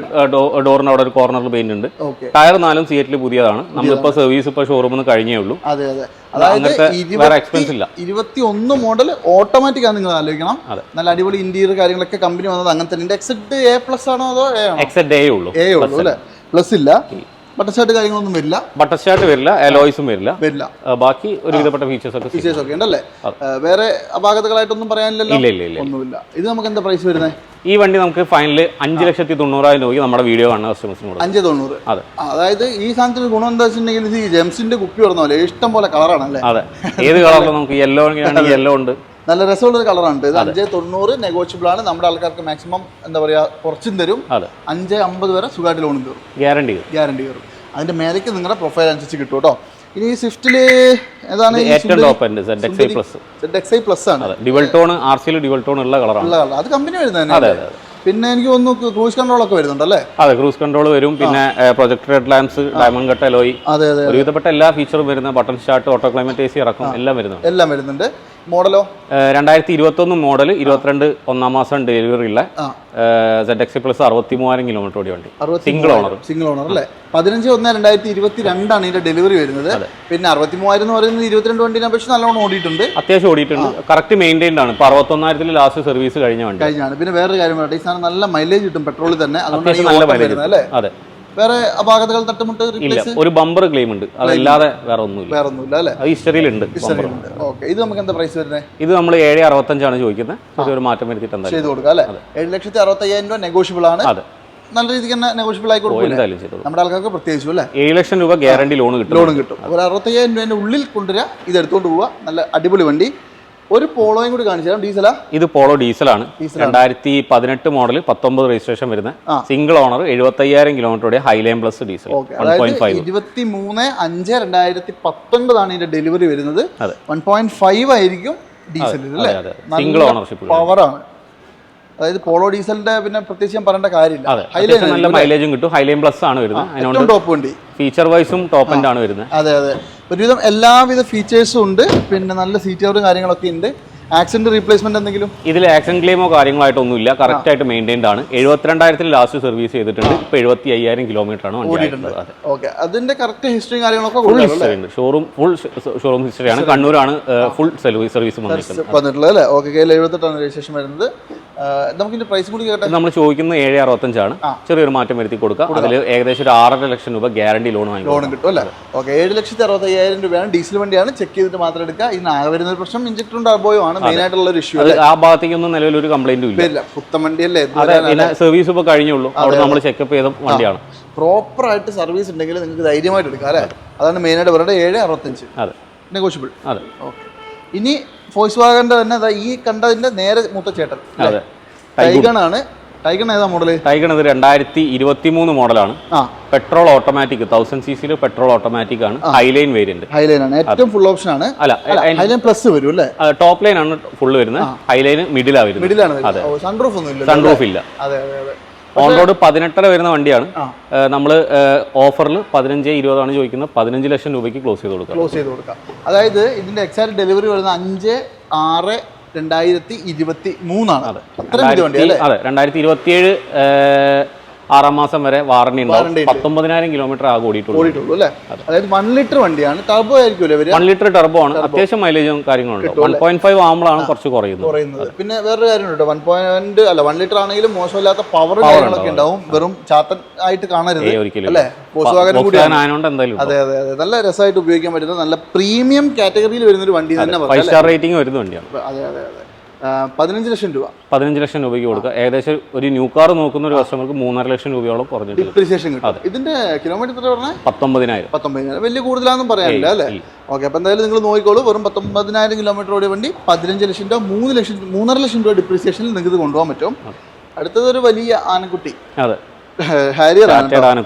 ഡോറിന് അവിടെ ഒരു കോർണറിൽ പെയിന്റ് ഉണ്ട്. ടയർ നാലും സിയറ്റിൽ പുതിയതാണ്. നമ്മളിപ്പോ സർവീസ് ഇപ്പൊ ഷോറൂമിൽ നിന്ന് കഴിഞ്ഞേ ഉള്ളൂ. അതെ അതെ. അതായത് വേറെ എക്സ്പെൻസ് ഇല്ല. ഇരുപത്തി ഒന്ന് മോഡൽ ഓട്ടോമാറ്റിക് ആണ് നിങ്ങൾ ആലോചിക്കണം. നല്ല അടിപൊളി ഇന്റീരിയർ കാര്യങ്ങളൊക്കെ കമ്പനി വന്നത് അങ്ങനെ തന്നെ എക്സെറ്റ് എ പ്ലസ് ആണോ അതോ എ ആണോ? എക്സെഡ് എ ഉള്ളൂ. എ ഉള്ളൂ അല്ലേ? പ്ലസ് ഇല്ല. ബട്ടർഷാർട്ട് കാര്യങ്ങളൊന്നും വരില്ല. ബട്ടർ സ്റ്റാർട്ട് വരില്ല എലോയ്സും വരില്ല. വരില്ല. ബാക്കി ഒരുവിധപ്പെട്ട ഫീച്ചേഴ്സ് ഒക്കെ ഫീച്ചേഴ്സ് ഒക്കെ ഉണ്ടല്ലേ വേറെ അപാകതകളായിട്ടൊന്നും പറയാനില്ലല്ലോ? ഇല്ല ഇല്ല ഇല്ല ഒന്നുമില്ല. ഇത് നമുക്ക് എന്താ പ്രൈസ് വരുന്നത് ഈ വണ്ടി നമുക്ക് ഫൈനൽ അഞ്ച് ലക്ഷത്തി തൊണ്ണൂറായിരം രൂപയ്ക്ക് നമ്മുടെ വീഡിയോ കാണുന്ന കസ്റ്റമേഴ്സിന് കൊടുക്കും. അഞ്ച് തൊണ്ണൂറ്. അതെ. അതായത് ഈ സാധനത്തിന് ഗുണം എന്താ വെച്ചിട്ടുണ്ടെങ്കിൽ ഈ ജെംസിന്റെ കുപ്പി പറഞ്ഞ പോലെ ഇഷ്ടം പോലെ കളറാണ് അല്ലേ അതെ. ഏത് കളറിലും നമുക്ക് യെല്ലോ യെല്ലോ ഉണ്ട്. നല്ല രസമുള്ള ഒരു കളറാണ് ഇത്. അഞ്ച് തൊണ്ണൂറ് നെഗോഷ്യബിൾ ആണ്. നമ്മുടെ ആൾക്കാർക്ക് മാക്സിമം എന്താ പറയാ കുറച്ചും തരും. അഞ്ച് അമ്പത് വരെ സുഖമായിട്ട് ലോണും കയറും. ഗ്യാരണ്ടി ഗ്യാരണ്ടി കയറും. അതിന്റെ മേലേക്ക് നിങ്ങളുടെ പ്രൊഫൈൽ അനുസരിച്ച് കിട്ടും കേട്ടോ. ഇനി സ്വിഫ്റ്റിൽ ഏതാണ് ഏറ്റവും ടോപ്പ് പ്ലസ് പ്ലസ് ആണ്. ഡിവൽ ടോൺ ആർ സിയിൽ ഡിവൽ ടോൺ ഉള്ള കളറാണ് അത് കമ്പനി വരുന്നത് അതെ പിന്നെ എനിക്ക് തോന്നുന്നു ക്രൂസ് കൺട്രോൾ ഒക്കെ വരുന്നുണ്ടല്ലേ അതെ ക്രൂസ് കൺട്രോൾ വരും. പിന്നെ projector head lamps diamond cut അതെ ഒരുവിധപ്പെട്ട എല്ലാ ഫീച്ചറും വരുന്ന button start auto climate A C ഇറക്കും എല്ലാം വരുന്നുണ്ട്. എല്ലാം വരുന്നുണ്ട്. മോഡലോ? രണ്ടായിരത്തി ഇരുപത്തി ഒന്ന് മോഡൽ ഇരുപത്തിരണ്ട് ഒന്നാം മാസം ഡെലിവറി ഉള്ള സെഡ് എക്സ് പ്ലസ് അറുപത്തി മൂവായിരം കിലോമീറ്റർ ഓടി വണ്ടി സിംഗിൾ ഓണർ സിംഗിൾ ഓണർ അല്ലേ? പതിനഞ്ച് ഒന്ന് രണ്ടായിരത്തി ഇരുപത്തി രണ്ടാണ് ഇതിന്റെ ഡെലിവറി വരുന്നത്. പിന്നെ അറുപത്തി മൂവായിരം എന്ന് പറയുന്നത് ഇരുപത്തിരണ്ട് വണ്ടിനെ അപേക്ഷിച്ച് നല്ലോണം ഓടിയിട്ടുണ്ട്. അത്യാവശ്യം ഓടിയിട്ടുണ്ട്. കറക്റ്റ് മെയിന്റൈൻഡ് ആണ്. അറുപത്തി അറുപത്തൊന്നായിരത്തിൽ ലാസ്റ്റ് സർവീസ് കഴിഞ്ഞ വണ്ടി. കഴിഞ്ഞാണ്. പിന്നെ വേറൊരു കാര്യം പറയട്ടെ. ഈ സാധനം നല്ല മൈലേജ് കിട്ടും പെട്രോളിൽ തന്നെ. അതുകൊണ്ട് നല്ല മൈലേജ് അല്ലേ? അതെ. വേറെ അപാകതകൾ തട്ടുമുട്ട് റീപ്ലേസ് ഒരു ബമ്പർ ക്ലെയിം ഉണ്ട്. അതല്ലാതെ വേറെ ഒന്നുമില്ല. വേറെ ഒന്നുമില്ല അല്ലേ? അത് ഹിസ്റ്ററിയിലുണ്ട് ബമ്പർ ഓക്കെ ഇത് നമുക്ക് എന്താ പ്രൈസ് വരുന്നത് ഇത് നമ്മൾ ഏഴ് അറുപത്തഞ്ചാണ് ചോദിക്കുന്നത്. ഒരു മാറ്റം വരുത്തിയിട്ട് ചെയ്ത് കൊടുക്കുക അല്ലേ? ഏഴ് ലക്ഷത്തി അറുപത്തയ്യായിരം രൂപ നെഗോഷ്യബിൾ ആണ്. അതെ. നല്ല രീതിക്ക് തന്നെ നെഗോഷ്യബിൾ ആയി കൊടുക്കും. നമ്മുടെ ആൾക്കാർക്ക് പ്രത്യേകിച്ചു അല്ലേ? ഏഴ് ലക്ഷം രൂപ ഗ്യാരണ്ടി ലോൺ കിട്ടും. ലോൺ കിട്ടും. ഒരു അറുപത്തയ്യായിരം രൂപ ഉള്ളിൽ കൊണ്ടുവരിക ഇത് എടുത്തുകൊണ്ട് പോവുക നല്ല അടിപൊളി വണ്ടി. ഒരു പോളോയും കൂടി കാണിച്ചു തരാം. ഡീസലാ? ഇത് പോളോ ഡീസലാണ്. രണ്ടായിരത്തി പതിനെട്ട് മോഡൽ പത്തൊമ്പത് രജിസ്ട്രേഷൻ വരുന്ന സിംഗിൾ ഓണർ എഴുപത്തി അയ്യായിരം കിലോമീറ്ററുടെ ഹൈലൈൻ പ്ലസ് ഡീസൽ ഇരുപത്തി മൂന്ന് അഞ്ച് രണ്ടായിരത്തി പത്തൊൻപതാണ് ഇതിന്റെ ഡെലിവറി വരുന്നത്. വൺ പോയിന്റ് ഫൈവ് ആയിരിക്കും ഡീസലിൽ സിംഗിൾ ഓണർഷിപ്പ് പവറാണ് അതായത് പോളോ ഡീസലിന്റെ പിന്നെ പ്രത്യേകിച്ച് ഞാൻ പറയേണ്ട കാര്യമില്ല. നല്ല മൈലേജും കിട്ടും. ഹൈലൈൻ പ്ലസ് ആണ് വരുന്നത്. ടോപ്പ് വണ്ടി. ഫീച്ചർ വൈസും ടോപ്പ് ആണ് വരുന്നത്. അതെ അതെ. ഒരുവിധം എല്ലാവിധ ഫീച്ചേഴ്സും ഉണ്ട്. പിന്നെ നല്ല സീറ്റ് കവറും കാര്യങ്ങളൊക്കെ ഉണ്ട്. ആക്സിഡന്റ് റീപ്ലേസ്മെന്റ് എന്തെങ്കിലും? ഇതിൽ ആക്സിഡന്റ് ക്ലെയിമോ കാര്യങ്ങളായിട്ടൊന്നുമില്ല. കറക്റ്റ് ആയിട്ട് മെയിന്റൈൻഡ് ആണ്. എഴുപത്തിരണ്ടായിരത്തിൽ ലാസ്റ്റ് സർവീസ് ചെയ്തിട്ടുണ്ട്. ഇപ്പൊ എഴുപത്തി അയ്യായിരം കിലോമീറ്റർ ആണ്. ഓക്കെ അതിന്റെ കറക്റ്റ് ഹിസ്റ്ററി കാര്യങ്ങളൊക്കെ ഫുൾ ഹിസ്റ്ററി ഉണ്ട്. ഷോറൂം ഫുൾ ഷോറൂം ഹിസ്റ്ററി ആണ്. കണ്ണൂരാണ് ഫുൾ സർവീസ് സർവീസ് വന്നിട്ടുള്ളത് അല്ലേ? ഓക്കെ കെ എഴുപത്തെട്ടാണ് രജിസ്ട്രേഷൻ വരുന്നത്. ആ, പ്രൈസ് കൂടി കേട്ടെ? നമ്മൾ ചോദിക്കുന്നത് ഏഴ് അറുപത്തഞ്ചാണ്. ചെറിയൊരു മാറ്റം വരുത്തി കൊടുക്കുക. അതിൽ ഏകദേശം ഒരു ആറര ലക്ഷം രൂപ ഗ്യാരണ്ടി ലോൺ വാങ്ങി ലോൺ കിട്ടും അല്ലേ? ഓക്കെ ഏഴ് ലക്ഷത്തി അറുപത്തയ്യായിരം രൂപയാണ്. ഡീസൽ വണ്ടിയാണ്. ചെക്ക് ചെയ്തിട്ട് മാത്രം എടുക്കുക. ഇന്ന് ആകെ വരുന്ന ഒരു പ്രശ്നം ഇഞ്ചക്ടറും ടർബോയും ആണ്. മെയിൻ ആയിട്ടുള്ള ഒരു ഇഷ്യൂ ആ ഭാഗത്തേക്കൊന്നും നിലവിൽ ഒരു കംപ്ലൈന്റും ഇല്ല. പുത്തൻ വണ്ടിയല്ലേ സർവീസ് ഇപ്പോൾ കഴിഞ്ഞുള്ളൂ. അവിടെ നമ്മൾ ചെക്കപ്പ് ചെയ്ത വണ്ടിയാണ്. പ്രോപ്പർ ആയിട്ട് സർവീസ് ഉണ്ടെങ്കിൽ നിങ്ങൾക്ക് ധൈര്യമായിട്ട് എടുക്കാം അല്ലേ? അതാണ് മെയിൻ ആയിട്ട് പറയുന്നത്. ഏഴ് അറുപത്തഞ്ച്. അതെ. നെഗോഷ്യബിൾ അതെ. ഓക്കെ ഇനി ഫോഴ്സ് വാഗന്റെ തന്നെ ഈ കണ്ടതിന്റെ നേരെ മൂത്ത ചേട്ടൻ അതെ. ടൈഗൺ ഏതാ മോഡൽ ടൈഗൺ ഇത് രണ്ടായിരത്തി ഇരുപത്തി മൂന്ന് മോഡലാണ് പെട്രോൾ ഓട്ടോമാറ്റിക് തൗസൻഡ് സി സിയിൽ പെട്രോൾ ഓട്ടോമാറ്റിക് ആണ് ഹൈലൈൻ വേരിയന്റ്. ഹൈലൈൻ ആണ്. ഏറ്റവും ഫുൾ ഓപ്ഷൻ ആണ്. അല്ല ഹൈലൈൻ പ്ലസ് വരും അല്ലേ? ടോപ്പ് ലൈൻ ആണ് ഫുള്ള് വരുന്നത്. ഹൈലൈൻ മിഡിലാ വരുന്നത്. മിഡിലാണ് സൺറൂഫ് ഒന്നും ഇല്ല സൺറൂഫ് ഇല്ല. അതെ അതെ ഓൺ റോഡ് പതിനെട്ടര വരുന്ന വണ്ടിയാണ്. നമ്മൾ ഓഫറിൽ പതിനഞ്ച് ഇരുപതാണ് ചോദിക്കുന്നത്. പതിനഞ്ച് ലക്ഷം രൂപയ്ക്ക് ക്ലോസ് ചെയ്ത് കൊടുക്കാം. ക്ലോസ് ചെയ്ത് കൊടുക്കാം. അതായത് ഇതിന്റെ എക്സാക്ട് ഡെലിവറി വരുന്ന അഞ്ച് ആറ് രണ്ടായിരത്തി ഇരുപത്തി മൂന്നാണ്. അതെ. രണ്ടായിരത്തി ഇരുപത്തിയേഴ് ആറാം മാസം വരെ വാറണ്ടി ഉണ്ടാവും. ഉണ്ട്. പത്തൊമ്പതിനായിരം കിലോമീറ്റർ ആകെ ഓടിയിട്ടുള്ളൂ. അല്ലേ? അതായത് വൺ ലിറ്റർ വണ്ടിയാണ്. ടർബോ ആയിരിക്കും വൺ ലിറ്റർ ടർബോ ആണ്. അത്യാവശ്യം മൈലേജും കാര്യങ്ങളുണ്ട് വൺ പോയിന്റ് ഫൈവ് ആകുമ്പോഴാണ് കുറച്ച് കുറയുന്നത്. പിന്നെ വേറൊരു കാര്യമുണ്ട് വൺ പോയിന്റ് അല്ല വൺ ലിറ്റർ ആണെങ്കിലും മോശമില്ലാത്ത പവർ കാര്യങ്ങളൊക്കെ ഉണ്ടാവും. വെറും ചാത്തൻ ആയിട്ട് കാണരുത് അല്ലേ? അതെ അതെ അതെ. നല്ല രസമായിട്ട് ഉപയോഗിക്കാൻ പറ്റുന്ന നല്ല പ്രീമിയം കാറ്റഗറിയിൽ വരുന്ന ഒരു വണ്ടി തന്നെ ഫൈവ് സ്റ്റാർ റേറ്റിംഗ് വരുന്ന വണ്ടിയാണ്. അതെ അതെ അതെ. പതിനഞ്ച് ലക്ഷം രൂപ. പതിനഞ്ച് ലക്ഷം രൂപയ്ക്ക് കൊടുക്കുക. ഏകദേശം ഒരു ന്യൂ കാർ നോക്കുന്ന ഒരു കസ്റ്റമർക്ക് മൂന്നര ലക്ഷം രൂപയോളം കുറഞ്ഞിട്ടുണ്ട്. ഡിപ്രീസിയേഷൻ കിട്ടും. ഇതിന്റെ കിലോമീറ്റർ എത്ര പറഞ്ഞാൽ പത്തൊമ്പതിനായിരം. പത്തൊമ്പതിനായിരം. വലിയ കൂടുതലാണെന്നും പറയാനില്ല അല്ലേ. ഓക്കെ അപ്പോൾ എന്തായാലും നിങ്ങൾ നോക്കിക്കോളൂ. വെറും പത്തൊമ്പതിനായിരം കിലോമീറ്റർ ഓടിയ വണ്ടി പതിനഞ്ച് ലക്ഷം രൂപ മൂന്ന് ലക്ഷം മൂന്നര ലക്ഷം രൂപ ഡിപ്രീസിയേഷനിൽ നിങ്ങൾക്ക് കൊണ്ടുപോകാൻ പറ്റും. അടുത്തത് ഒരു വലിയ ആനക്കുട്ടി. അതെ. ഹാരിയർ ആണ്